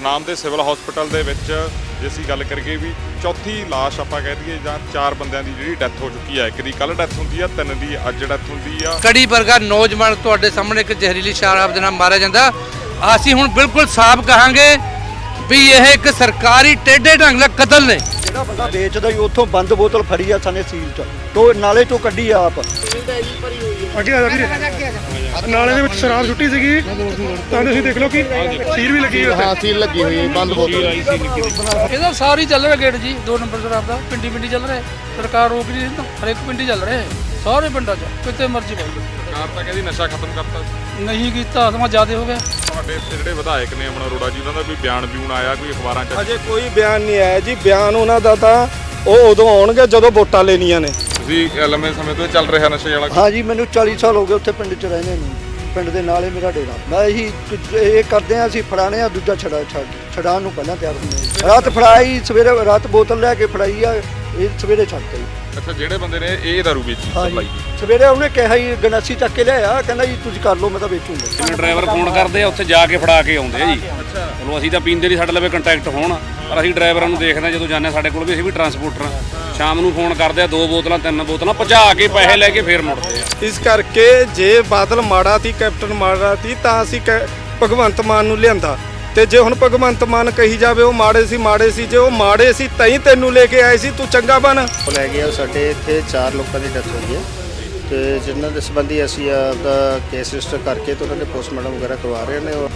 ਸਨਾਮ ਦੇ civil hospital ਦੇ ਵਿੱਚ ਜੇ ਅਸੀਂ ਗੱਲ ਕਰੀਏ ਵੀ ਚੌਥੀ ਲਾਸ਼ ਆਪਾਂ ਕਹਿ ਦਈਏ ਜਾਂ ਚਾਰ ਬੰਦਿਆਂ ਦੀ ਜਿਹੜੀ ਡੈਥ ਹੋ ਚੁੱਕੀ ਹੈ ਇੱਕ ਦੀ ਕੱਲ ਡੈਥ ਹੁੰਦੀ ਆ ਤਿੰਨ ਦੀ ਅੱਜ ਡੈਥ ਹੁੰਦੀ ਆ। ਕੜੀ ਵਰਗਾ ਨੌਜਵਾਨ ਤੁਹਾਡੇ ਸਾਹਮਣੇ ਇੱਕ ਜ਼ਹਿਰੀਲੀ ਸ਼ਰਾਬ ਦੇ ਨਾਲ ਮਾਰਿਆ ਜਾਂਦਾ। ਅਸੀਂ ਹੁਣ ਬਿਲਕੁਲ ਸਾਫ਼ ਕਹਾਂਗੇ ਵੀ ਇਹ ਇੱਕ ਸਰਕਾਰੀ ਟੇਢੇ ਢੰਗ ਨਾਲ ਕਤਲ ਨੇ। ਜਿਹੜਾ ਬੰਦਾ ਵੇਚਦਾ ਹੀ ਉੱਥੋਂ ਬੰਦ ਬੋਤਲ ਫੜੀ ਆ ਸਾਨੇ ਸੀਲ ਚ। ਤੋ ਨਾਲੇ ਚੋਂ ਕੱਢੀ ਆ ਆਪ। ਅੱਗੇ ਆ ਜਾ ਵੀਰੇ। ਨਾਲੇ ਦੇ ਵਿੱਚ ਸ਼ਰਾਬ ਛੁੱਟੀ ਸੀਗੀ। ਤਾਂ ਤੁਸੀਂ ਦੇਖ ਲਓ ਕਿ ਸੀਲ ਵੀ ਲੱਗੀ ਹੋਈ ਹਾਂ ਸੀਲ ਲੱਗੀ ਹੋਈ ਬੰਦ ਬੋਤਲ ਇਹਦਾ ਸਾਰੀ ਚੱਲ ਰਿਹਾ ਗੇਟ ਜੀ ਦੋ ਨੰਬਰ ਸ਼ਰਾਬ ਦਾ ਪਿੰਡੀ ਪਿੰਡੀ ਚੱਲ ਰਿਹਾ। ਸਰਕਾਰ ਰੋਕ ਨਹੀਂ ਰਹੀ ਹਰੇਕ ਪਿੰਡੀ ਚੱਲ ਰਿਹਾ। ਸਾਰੇ ਪਿੰਡਾਂ 'ਚ ਕਿਤੇ ਮਰਜ਼ੀ ਪਾਈ। ਸਰਕਾਰ ਤਾਂ ਕਹਿੰਦੀ ਨਸ਼ਾ ਖਤਮ ਕਰਤਾ। ਨਹੀਂ ਕੀਤਾ ਸਮਾਂ ਜ਼ਿਆਦਾ ਹੋ ਗਿਆ। ਤੁਹਾਡੇ ਇੱਥੇ ਜਿਹੜੇ ਵਿਧਾਇਕ ਨੇ ਅਮਨ ਅਰੋੜਾ ਜੀ ਉਹਨਾਂ ਦਾ ਕੋਈ ਬਿਆਨ ਬਿਊਨ ਆਇਆ ਕੋਈ ਅਖਬਾਰਾਂ 'ਚ? ਅਜੇ ਕੋਈ ਬਿਆਨ ਨਹੀਂ ਆਇਆ ਜੀ। ਬਿਆਨ ਉਹਨਾਂ ਦਾ ਤਾਂ ਉਹ ਉਦੋਂ ਆਉਣਗੇ ਜਦੋਂ ਵੋਟਾਂ ਲੈਣੀਆਂ ਨੇ। ਤੁਸੀਂ ਲੰਮੇ ਸਮੇਂ ਤੋਂ ਇਹ ਚੱਲ ਰਿਹਾ ਨਸ਼ੇ ਵਾਲਾ ਹਾਂ ਜੀ ਮੈਨੂੰ 40 ਸਾਲ ਹੋ ਗਏ ਉੱਥੇ ਪਿੰਡ ਚ ਰਹਿੰਦੇ ਨੂੰ। ਪਿੰਡ ਦੇ ਨਾਲ ਹੀ ਮੇਰਾ ਡੇਰਾ। ਮੈਂ ਇਹੀ ਇਹ ਕਰਦੇ ਆ ਅਸੀਂ ਫੜਾਣੇ ਆ ਦੂਜਾ ਛੜਾ ਛਡਾਉਣ ਨੂੰ ਪਹਿਲਾਂ ਤਿਆਰ ਹੁੰਦੇ ਆ ਰਾਤ ਫੜਾਈ ਸਵੇਰੇ ਰਾਤ ਬੋਤਲ ਲੈ ਕੇ ਫੜਾਈ ਆ ਇਹ ਸਵੇਰੇ ਛੱਡਤਾ ਅੱਛਾ ਜਿਹੜੇ ਬੰਦੇ ਨੇ ਇਹ ਦਾਰੂ ਵੇਚੀ ਹਾਂ ਸਪਲਾਈ ਜੀ ਸਵੇਰੇ ਉਹਨੇ ਕਿਹਾ ਜੀ ਗਨਾਸੀ ਚੱਕ ਕੇ ਲਿਆਇਆ ਕਹਿੰਦਾ ਜੀ ਤੁਸੀਂ ਕਰ ਲਓ ਮੈਂ ਤਾਂ ਵੇਚੂੰਗਾ। ਜਿਵੇਂ ਡਰਾਈਵਰ ਫੋਨ ਕਰਦੇ ਆ ਉੱਥੇ ਜਾ ਕੇ ਫੜਾ ਕੇ ਆਉਂਦੇ ਆ ਜੀ। ਚਲੋ ਅਸੀਂ ਤਾਂ ਪੀਂਦੇ ਨਹੀਂ ਸਾਡੇ ਲਵੇ ਕੰਟੈਕਟ ਹੋਣ। ਪਰ ਅਸੀਂ ਡਰਾਈਵਰਾਂ ਨੂੰ ਦੇਖਦੇ ਹਾਂ ਜਦੋਂ ਜਾਂਦੇ ਹਾਂ ਸਾਡੇ ਕੋਲ ਵੀ ਅਸੀਂ ਵੀ ਟਰਾਂਸਪੋਰਟਰ ਆ ਸ਼ਾਮ ਨੂੰ ਫੋਨ ਕਰਦੇ ਆ ਦੋ ਬੋਤਲਾਂ ਤਿੰਨ ਬੋਤਲਾਂ ਪਹੁੰਚਾ ਕੇ ਪੈਸੇ ਲੈ ਕੇ ਫੇਰ ਮੁੜਦੇ ਆ। ਇਸ ਕਰਕੇ ਜੇ ਬਾਦਲ ਮਾੜਾ ਸੀ ਕੈਪਟਨ ਮਾੜਾ ਸੀ ਤਾਂ ਅਸੀਂ ਕੈ- ਭਗਵੰਤ ਮਾਨ ਨੂੰ ਲਿਆਂਦਾ। ਤੇ ਜੇ ਹੁਣ ਭਗਵੰਤ ਮਾਨ ਕਹੀ ਜਾਵੇ ਉਹ ਮਾੜੇ ਸੀ ਮਾੜੇ ਸੀ ਜੇ ਉਹ ਮਾੜੇ ਸੀ ਤਾਂ ਹੀ ਤੈਨੂੰ ਲੈ ਕੇ ਆਏ ਸੀ ਤੂੰ ਚੰਗਾ ਬਣ। ਉਹ ਲੈ ਗਿਆ ਸਾਡੇ ਇੱਥੇ ਚਾਰ ਲੋਕਾਂ ਦੀ ਡੈਥ ਹੋਈ ਹੈ। ਤੇ ਜਿਨ੍ਹਾਂ ਦੇ ਸੰਬੰਧੀ ਅਸੀਂ ਆਪਦਾ ਕੇਸ ਰਜਿਸਟਰ ਕਰਕੇ ਤੇ ਉਹਨਾਂ ਦੇ ਪੋਸਟਮਾਰਟਮ ਵਗੈਰਾ ਕਰਵਾ ਰਹੇ ਨੇ ਔਰ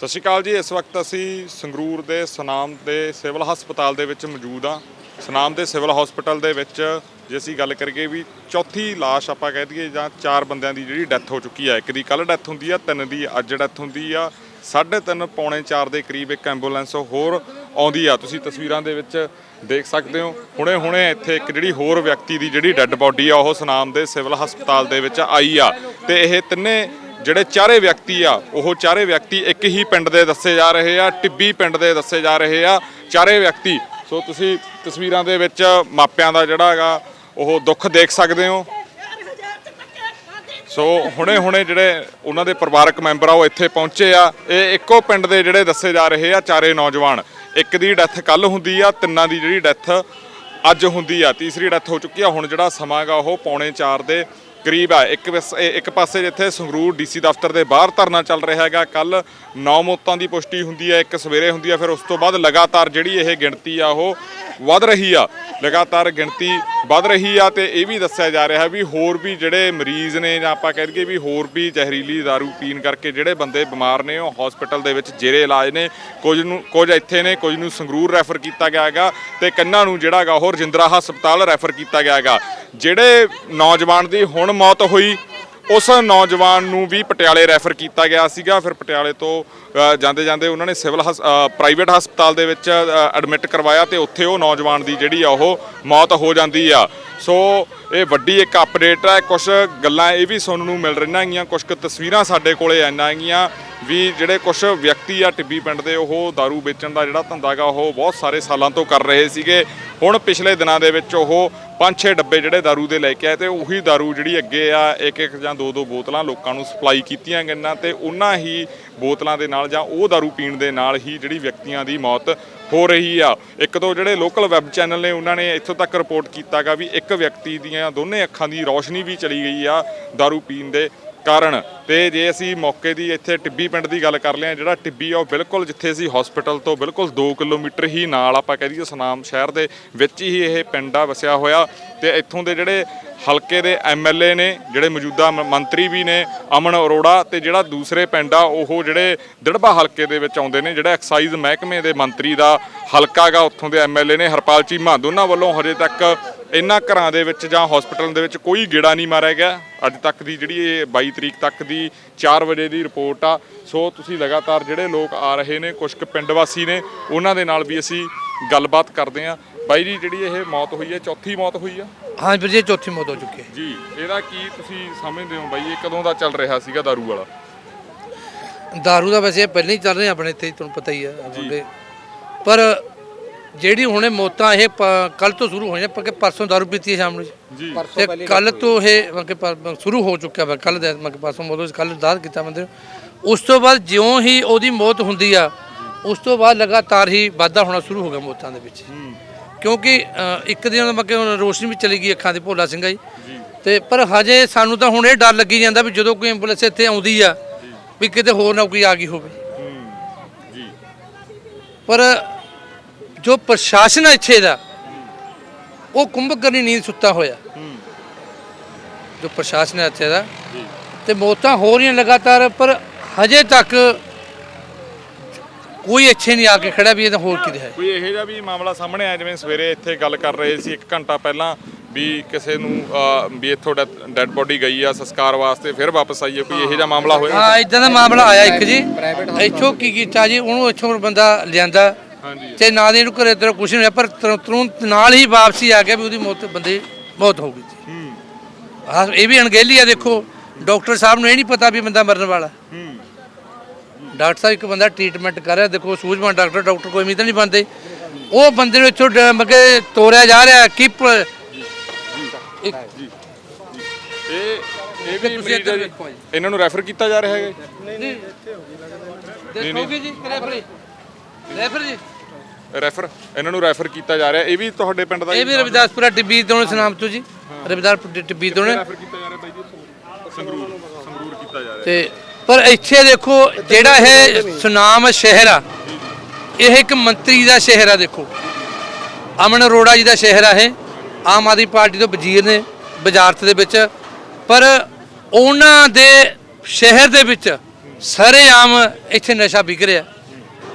ਸਤਿ ਸ਼੍ਰੀ ਅਕਾਲ ਜੀ, ਇਸ ਵਕਤ ਅਸੀਂ ਸੰਗਰੂਰ ਦੇ ਸਨਾਮ ਦੇ ਸਿਵਲ ਹਸਪਤਾਲ ਦੇ ਵਿੱਚ ਮੌਜੂਦ ਹਾਂ। ਸਨਾਮ ਦੇ ਸਿਵਲ ਹਸਪਤਾਲ ਦੇ ਵਿੱਚ ਜੇ ਅਸੀਂ ਗੱਲ ਕਰੀਏ ਵੀ ਚੌਥੀ ਲਾਸ਼ ਆਪਾਂ ਕਹਿ ਦਈਏ ਜਾਂ ਚਾਰ ਬੰਦਿਆਂ ਦੀ ਜਿਹੜੀ ਡੈਥ ਹੋ ਚੁੱਕੀ ਆ, ਇੱਕ ਦੀ ਕੱਲ ਡੈਥ ਹੁੰਦੀ ਆ, ਤਿੰਨ ਦੀ ਅੱਜ ਡੈਥ ਹੁੰਦੀ ਆ 3:30 ਪੌਣੇ 4 ਦੇ ਕਰੀਬ ਇੱਕ ਐਂਬੂਲੈਂਸ ਹੋਰ ਆਉਂਦੀ ਆ। ਤੁਸੀਂ ਤਸਵੀਰਾਂ ਦੇ ਵਿੱਚ ਦੇਖ ਸਕਦੇ ਹੋ ਹੁਣੇ ਹੁਣੇ ਇੱਥੇ ਇੱਕ ਜਿਹੜੀ ਹੋਰ ਵਿਅਕਤੀ ਦੀ ਜਿਹੜੀ ਡੈੱਡ ਬੋਡੀ ਆ, ਉਹ ਸਨਾਮ ਦੇ ਸਿਵਲ ਹਸਪਤਾਲ ਦੇ ਵਿੱਚ ਆਈ ਆ। ਤੇ ਇਹ ਤਿੰਨੇ ਜਿਹੜੇ ਚਾਰੇ ਵਿਅਕਤੀ ਆ, ਉਹ ਚਾਰੇ ਵਿਅਕਤੀ ਇੱਕ ਹੀ ਪਿੰਡ ਦੇ ਦੱਸੇ ਜਾ ਰਹੇ ਆ, ਟਿੱਬੀ ਪਿੰਡ ਦੇ ਦੱਸੇ ਜਾ ਰਹੇ ਆ, ਚਾਰੇ ਵਿਅਕਤੀ। ਸੋ ਤੁਸੀਂ ਤਸਵੀਰਾਂ ਦੇ ਵਿੱਚ ਮਾਪਿਆਂ ਦਾ ਜਿਹੜਾ ਹੈਗਾ, ਉਹ ਦੁੱਖ ਦੇਖ ਸਕਦੇ ਹੋ। ਸੋ ਹੁਣੇ ਹੁਣੇ ਜਿਹੜੇ ਉਹਨਾਂ ਦੇ ਪਰਿਵਾਰਕ ਮੈਂਬਰ ਆ, ਉਹ ਇੱਥੇ ਪਹੁੰਚੇ ਆ। ਇਹ ਇੱਕੋ ਪਿੰਡ ਦੇ ਜਿਹੜੇ ਦੱਸੇ ਜਾ ਰਹੇ ਆ, ਚਾਰੇ ਨੌਜਵਾਨ। ਇੱਕ ਦੀ ਡੈਥ ਕੱਲ ਹੁੰਦੀ ਆ, ਤਿੰਨਾਂ ਦੀ ਜਿਹੜੀ ਡੈਥ ਅੱਜ ਹੁੰਦੀ ਆ। ਤੀਸਰੀ ਡੈਥ ਹੋ ਚੁੱਕੀ ਆ। ਹੁਣ ਜਿਹੜਾ ਸਮਾਂ ਗਾ ਉਹ ਪੌਣੇ 4 ਦੇ ਕਰੀਬ ਹੈ ਇੱਕ ਪਾਸ- ਇੱਕ ਪਾਸੇ ਜਿੱਥੇ ਸੰਗਰੂਰ ਡੀਸੀ ਦਫ਼ਤਰ ਦੇ ਬਾਹਰ ਧਰਨਾ ਚੱਲ ਰਿਹਾ ਹੈਗਾ ਕੱਲ ਨੌ ਮੌਤਾਂ ਦੀ ਪੁਸ਼ਟੀ ਹੁੰਦੀ ਹੈ, ਇੱਕ ਸਵੇਰੇ ਹੁੰਦੀ ਹੈ, ਫਿਰ ਉਸ ਤੋਂ ਬਾਅਦ ਲਗਾਤਾਰ ਜਿਹੜੀ ਇਹ ਗਿਣਤੀ ਆ, ਉਹ ਵੱਧ ਰਹੀ ਆ। ਲਗਾਤਾਰ ਗਿਣਤੀ ਵੱਧ ਰਹੀ ਆ ਤੇ ਇਹ ਵੀ ਦੱਸਿਆ ਜਾ ਰਿਹਾ ਵੀ ਹੋਰ ਵੀ ਜਿਹੜੇ ਮਰੀਜ਼ ਨੇ ਜਾਂ ਆਪਾਂ ਕਹਿ ਦਈਏ ਵੀ ਹੋਰ ਵੀ ਜ਼ਹਿਰੀਲੀ दारू ਪੀਣ ਕਰਕੇ ਜਿਹੜੇ ਬੰਦੇ ਬਿਮਾਰ ਨੇ, ਉਹ ਹਸਪੀਟਲ ਦੇ ਵਿੱਚ ਜੇਰੇ ਇਲਾਜ ਨੇ। ਕੁਝ ਨੂੰ ਕੁਝ ਇੱਥੇ ਨੇ, ਕੁਝ ਨੂੰ ਸੰਗਰੂਰ ਰੈਫਰ ਕੀਤਾ ਗਿਆ ਹੈਗਾ ਤੇ ਕੰਨਾਂ ਨੂੰ ਜਿਹੜਾ ਹੈਗਾ ਉਹ ਰਜਿੰਦਰਾ ਹਸਪਤਾਲ ਰੈਫਰ ਕੀਤਾ ਗਿਆ ਹੈਗਾ। ਜਿਹੜੇ ਨੌਜਵਾਨ ਦੀ ਹੁਣ ਮੌਤ ਹੋਈ, ਉਸ ਨੌਜਵਾਨ ਨੂੰ ਵੀ ਪਟਿਆਲੇ ਰੈਫਰ ਕੀਤਾ ਗਿਆ ਸੀਗਾ। ਫਿਰ ਪਟਿਆਲੇ ਤੋਂ ਜਾਂਦੇ ਜਾਂਦੇ ਉਹਨਾਂ ਨੇ ਸਿਵਲ ਪ੍ਰਾਈਵੇਟ ਹਸਪਤਾਲ ਦੇ ਵਿੱਚ ਐਡਮਿਟ ਕਰਵਾਇਆ ਤੇ ਉੱਥੇ ਉਹ ਨੌਜਵਾਨ ਦੀ ਜਿਹੜੀ ਆ, ਉਹ ਮੌਤ ਹੋ ਜਾਂਦੀ ਆ। ਸੋ, ਇਹ ਵੱਡੀ ਇੱਕ ਅਪਡੇਟ ਹੈ ਕੁਝ ਗੱਲਾਂ ਇਹ ਵੀ ਸੁਣਨ ਨੂੰ ਮਿਲ ਰਹੀਆਂ ਹੈਗੀਆਂ ਕੁਝ ਕੁ ਤਸਵੀਰਾਂ ਸਾਡੇ ਕੋਲੇ ਆਈਆਂ। ਹੈਗੀਆਂ ਵੀ ਜਿਹੜੇ ਕੁਝ ਵਿਅਕਤੀ ਆ ਟਿੱਬੀ ਪਿੰਡ ਦੇ ਉਹ दारू ਵੇਚਣ ਦਾ ਜਿਹੜਾ ਧੰਦਾ ਗਾ ਉਹ ਬਹੁਤ ਸਾਰੇ ਸਾਲਾਂ ਤੋਂ ਕਰ ਰਹੇ ਸੀਗੇ ਹੁਣ ਪਿਛਲੇ ਦਿਨਾਂ ਦੇ ਵਿੱਚ ਉਹ ਪੰਜ ਛੇ ਡੱਬੇ ਜਿਹੜੇ दारू ਦੇ ਲੈ ਕੇ ਆਏ ਤੇ ਉਹੀ दारू ਜਿਹੜੀ ਅੱਗੇ ਆ ਇੱਕ ਇੱਕ ਜਾਂ ਦੋ ਦੋ ਬੋਤਲਾਂ ਲੋਕਾਂ ਨੂੰ ਸਪਲਾਈ ਕੀਤੀਆਂ ਗਈਆਂ ਤੇ ਉਹਨਾਂ ਹੀ ਬੋਤਲਾਂ ਦੇ ਨਾਲ ਜਾਂ ਉਹ दारू ਪੀਣ ਦੇ ਨਾਲ ਹੀ ਜਿਹੜੀ ਵਿਅਕਤੀਆਂ ਦੀ ਮੌਤ ਹੋ ਰਹੀ ਆ ਇੱਕ ਦੋ ਜਿਹੜੇ ਲੋਕਲ ਵੈਬ ਚੈਨਲ ਨੇ ਉਹਨਾਂ ਨੇ ਇੱਥੋਂ ਤੱਕ ਰਿਪੋਰਟ ਕੀਤਾਗਾ ਵੀ ਇੱਕ ਵਿਅਕਤੀ ਦੀਆਂ ਦੋਨੇ ਅੱਖਾਂ ਦੀ ਰੌਸ਼ਨੀ ਵੀ ਚਲੀ ਗਈ ਆ दारू ਪੀਣ ਦੇ ਕਾਰਨ ਤੇ ਜੇ ਅਸੀਂ ਮੌਕੇ ਦੀ ਇੱਥੇ ਟਿੱਬੀ ਪਿੰਡ ਦੀ ਗੱਲ ਕਰ ਲਿਆ, ਜਿਹੜਾ ਟਿੱਬੀ ਆ ਉਹ ਬਿਲਕੁਲ ਜਿੱਥੇ ਅਸੀਂ ਹਸਪੀਟਲ ਤੋਂ ਬਿਲਕੁਲ 2 ਕਿਲੋਮੀਟਰ ਹੀ ਨਾਲ ਆਪਾਂ ਕਹਿ ਦਈਏ ਸੁਨਾਮ ਸ਼ਹਿਰ ਦੇ ਵਿੱਚ ਹੀ ਇਹ ਪਿੰਡ ਆ ਵਸਿਆ ਹੋਇਆ ਤੇ ਇੱਥੋਂ ਦੇ ਜਿਹੜੇ ਹਲਕੇ ਦੇ ਐਮਐਲਏ ਨੇ, ਜਿਹੜੇ ਮੌਜੂਦਾ ਮ- ਮੰਤਰੀ ਵੀ ਨੇ, ਅਮਨ ਅਰੋੜਾ ਤੇ ਜਿਹੜਾ ਦੂਸਰੇ ਪਿੰਡ ਆ, ਉਹ ਜਿਹੜੇ ਦਿੜਬਾ ਹਲਕੇ ਦੇ ਵਿੱਚ ਆਉਂਦੇ ਨੇ, ਜਿਹੜਾ ਐਕਸਾਈਜ਼ ਮਹਿਕਮੇ ਦੇ ਮੰਤਰੀ ਦਾ ਹਲਕਾ ਗਾ ਉੱਥੋਂ ਦੇ ਐਮਐਲਏ ਨੇ, ਹਰਪਾਲ ਚੀਮਾ, ਦੋਨਾਂ ਵੱਲੋਂ ਹਜੇ ਤੱਕ ਇਹਨਾਂ ਘਰਾਂ ਦੇ ਵਿੱਚ ਜਾਂ ਹਸਪੀਟਲ ਦੇ ਵਿੱਚ ਕੋਈ ਗੇੜਾ ਨਹੀਂ ਮਾਰਿਆ ਗਿਆ। ਅੱਜ ਤੱਕ ਦੀ ਜਿਹੜੀ ਇਹ 22 ਤਰੀਕ ਤੱਕ ਦੀ 4 ਵਜੇ ਦੀ ਰਿਪੋਰਟ ਆ। ਸੋ ਤੁਸੀਂ ਲਗਾਤਾਰ ਜਿਹੜੇ ਲੋਕ ਆ ਰਹੇ ਨੇ ਕੁਝ ਕੁ ਪਿੰਡ ਵਾਸੀ ਨੇ ਉਹਨਾਂ ਦੇ ਨਾਲ ਵੀ ਅਸੀਂ ਗੱਲਬਾਤ ਕਰਦੇ ਹਾਂ। ਬਾਈ ਜੀ ਜਿਹੜੀ ਇਹ ਮੌਤ ਹੋਈ ਹੈ ਚੌਥੀ ਮੌਤ ਹੋਈ ਆ? ਹਾਂ ਵੀਰ ਜੀ ਚੌਥੀ ਮੌਤ ਹੋ ਚੁੱਕੀ ਹੈ। ਜੀ ਇਹਦਾ ਕੀ ਤੁਸੀਂ ਸਮਝਦੇ ਹੋ ਬਾਈ? ਇਹ ਕਦੋਂ ਦਾ ਚੱਲ ਰਿਹਾ ਸੀਗਾ दारू ਵਾਲਾ? ਦਾਰੂ ਦਾ ਵੈਸੇ ਪਹਿਲਾਂ ਹੀ ਚੱਲ ਰਿਹਾ ਆਪਣੇ ਇੱਥੇ ਤੁਹਾਨੂੰ ਪਤਾ ਹੀ ਹੈ ਆਪਣੇ ਪਰ ਜਿਹੜੀ ਹੁਣੇ ਮੌਤਾਂ ਇਹ ਕੱਲ ਤੋਂ ਸ਼ੁਰੂ ਹੋਈਆਂ porque ਪਰਸੋਂ ਦਾਰੂ ਪੀਤੀ ਹੈ ਸ਼ਾਮ ਨੂੰ ਜੀ। ਤੇ ਕੱਲ ਤੋਂ ਇਹ ਮਤਲਬ ਕਿ ਪਰ- ਸ਼ੁਰੂ ਹੋ ਚੁੱਕਿਆ ਵਾ ਕੱਲ ਦੇ ਮਤਲਬ ਕਿ ਪਰਸੋਂ ਮੌਤ ਕੱਲ ਦਾਦ ਕੀਤਾ ਬੰਦੇ। ਉਸ ਤੋਂ ਬਾਅਦ ਜਿਉਂ ਹੀ ਉਹਦੀ ਮੌਤ ਹੁੰਦੀ ਆ ਉਸ ਤੋਂ ਬਾਅਦ ਲਗਾਤਾਰ ਹੀ ਵਾਧਾ ਹੋਣਾ ਸ਼ੁਰੂ ਹੋ ਗਿਆ ਮੌਤਾਂ ਦੇ ਵਿੱਚ। ਕਿਉਂਕਿ ਇੱਕ ਦਿਨ ਕਿ ਹੁਣ ਰੋਸ਼ਨੀ ਵੀ ਚਲੀ ਗਈ ਅੱਖਾਂ ਦੀ ਭੋਲਾ ਸਿੰਘਾ ਜੀ। ਤੇ ਪਰ ਹਜੇ ਸਾਨੂੰ ਤਾਂ ਹੁਣ ਇਹ ਡਰ ਲੱਗੀ ਜਾਂਦਾ ਵੀ ਜਦੋਂ ਕੋਈ ਐਂਬੂਲੈਂਸ ਇੱਥੇ ਆਉਂਦੀ ਆ ਵੀ ਕਿਤੇ ਹੋਰ ਨਾ ਕੋਈ ਆ ਗਈ ਹੋਵੇ। ਪਰ ਜੋ ਪ੍ਰਸ਼ਾਸਨ ਹੈ ਇੱਥੇ ਦਾ ਉਹ ਕੁੰਭਕਰਨੀ ਨੀਂਦ ਸੁੱਤਾ ਹੋਇਆ। ਜੋ ਪ੍ਰਸ਼ਾਸਨ ਹੈ ਇੱਥੇ ਦਾ ਤੇ ਮੌਤਾਂ ਹੋ ਰਹੀਆਂ ਲਗਾਤਾਰ ਪਰ ਹਜੇ ਤੱਕ ਕੋਈ ਇੱਥੇ ਨਹੀਂ ਆ ਕੇ ਖੜਾ ਵੀ ਇਹ ਤਾਂ ਹੋਰ ਕਿਤੇ ਹੈ। ਕੋਈ ਇਹੋ ਜਿਹਾ ਵੀ ਮਾਮਲਾ ਸਾਹਮਣੇ ਆਇਆ ਜਿਵੇਂ ਸਵੇਰੇ ਇੱਥੇ ਗੱਲ ਕਰ ਰਹੇ ਸੀ 1 ਘੰਟਾ ਪਹਿਲਾਂ ਵੀ ਕਿਸੇ ਨੂੰ ਵੀ ਇੱਥੋਂ ਡੈੱਡ ਬੋਡੀ ਗਈ ਆ ਸੰਸਕਾਰ ਵਾਸਤੇ ਫਿਰ ਵਾਪਸ ਆਈ ਹੈ ਕੋਈ ਇਹੋ ਜਿਹਾ ਮਾਮਲਾ ਹੋਇਆ? ਹਾਂ ਇਦਾਂ ਦਾ ਮਾਮਲਾ ਆਇਆ ਇੱਕ ਜੀ। ਇੱਥੋਂ ਕੀ ਕੀਤਾ ਜੀ ਉਹਨੂੰ ਇੱਥੋਂ ਬੰਦਾ ਲਿਆਂਦਾ ਹਾਂਜੀ। ਤੇ ਨਾ ਦੇ ਇਹਨੂੰ ਘਰੇ ਤੇਰਾ ਕੁਝ ਨਹੀਂ ਹੋਇਆ ਪਰ ਤੁਰ- ਤੁਰੰਤ ਨਾਲ ਹੀ ਵਾਪਸੀ ਆ ਗਿਆ ਵੀ ਉਹਦੀ ਮੌਤ ਬੰਦੇ ਮੌਤ ਹੋ ਗਈ ਜੀ ਹੂੰ। ਹਾਂ ਇਹ ਵੀ ਅਣਗਹਿਲੀ ਆ ਦੇਖੋ। ਡਾਕਟਰ ਸਾਹਿਬ ਨੂੰ ਇਹ ਨਹੀਂ ਪਤਾ ਵੀ ਬੰਦਾ ਮਰਨ ਵਾਲਾ। ਹੂੰ। ਡਾਕਟਰ ਸਾਹਿਬ ਇੱਕ ਬੰਦਾ ਟ੍ਰੀਟਮੈਂਟ ਕਰ ਰਿਹਾ ਦੇਖੋ ਸੂਝਵਾਨ ਡਾਕਟਰ ਡਾਕਟਰ ਕੋਈ ਉਮੀਦ ਨਹੀਂ ਬੰਦੇ ਉਹ ਬੰਦੇ ਨੂੰ ਇੱਥੋਂ ਮਗੇ ਤੋਰਿਆ ਜਾ ਰਿਹਾ ਕਿ ਇੱਕ ਇਹ ਇਹ ਵੀ ਮਰੀਜ਼। ਇਹਨਾਂ ਨੂੰ ਰੈਫਰ ਕੀਤਾ ਜਾ ਰਿਹਾ ਹੈ ਦੇਖੋਗੇ ਜੀ ਰੈਫਰੀ। ਰੈਫਰ ਜੀ। ਰੈਫਰ ਇਹਨਾਂ ਨੂੰ ਰੈਫਰ ਕੀਤਾ ਜਾ ਰਿਹਾ। ਇਹ ਵੀ ਤੁਹਾਡੇ ਪਿੰਡ ਦਾ ਇਹ ਵੀ ਰਵਿਦਾਸਪੁਰਾ ਟਿੱਬੀ ਤੋਂ ਸਨਾਮ ਤੋਂ ਜੀ। ਰਵਿਦਾਸਪੁਰ ਟਿੱਬੀ ਤੋਂ ਨੇ। ਰੈਫਰ ਕੀਤਾ ਜਾ ਰਿਹਾ ਬਾਈ ਜੀ? ਸੰਗਰੂਰ। ਸੰਗਰੂਰ ਕੀਤਾ ਜਾ ਰਿਹਾ। ਤੇ ਪਰ ਇੱਥੇ ਦੇਖੋ ਜਿਹੜਾ ਇਹ ਸੁਨਾਮ ਸ਼ਹਿਰ ਆ ਇਹ ਇੱਕ ਮੰਤਰੀ ਦਾ ਸ਼ਹਿਰ ਆ ਦੇਖੋ। ਅਮਨ ਅਰੋੜਾ ਜੀ ਦਾ ਸ਼ਹਿਰ ਆ ਇਹ। ਆਮ ਆਦਮੀ ਪਾਰਟੀ ਤੋਂ ਵਜ਼ੀਰ ਨੇ ਵਜ਼ਾਰਤ ਦੇ ਵਿੱਚ। ਪਰ ਉਹਨਾਂ ਦੇ ਸ਼ਹਿਰ ਦੇ ਵਿੱਚ ਸਰੇਆਮ ਇੱਥੇ ਨਸ਼ਾ ਵਿਕ ਰਿਹਾ।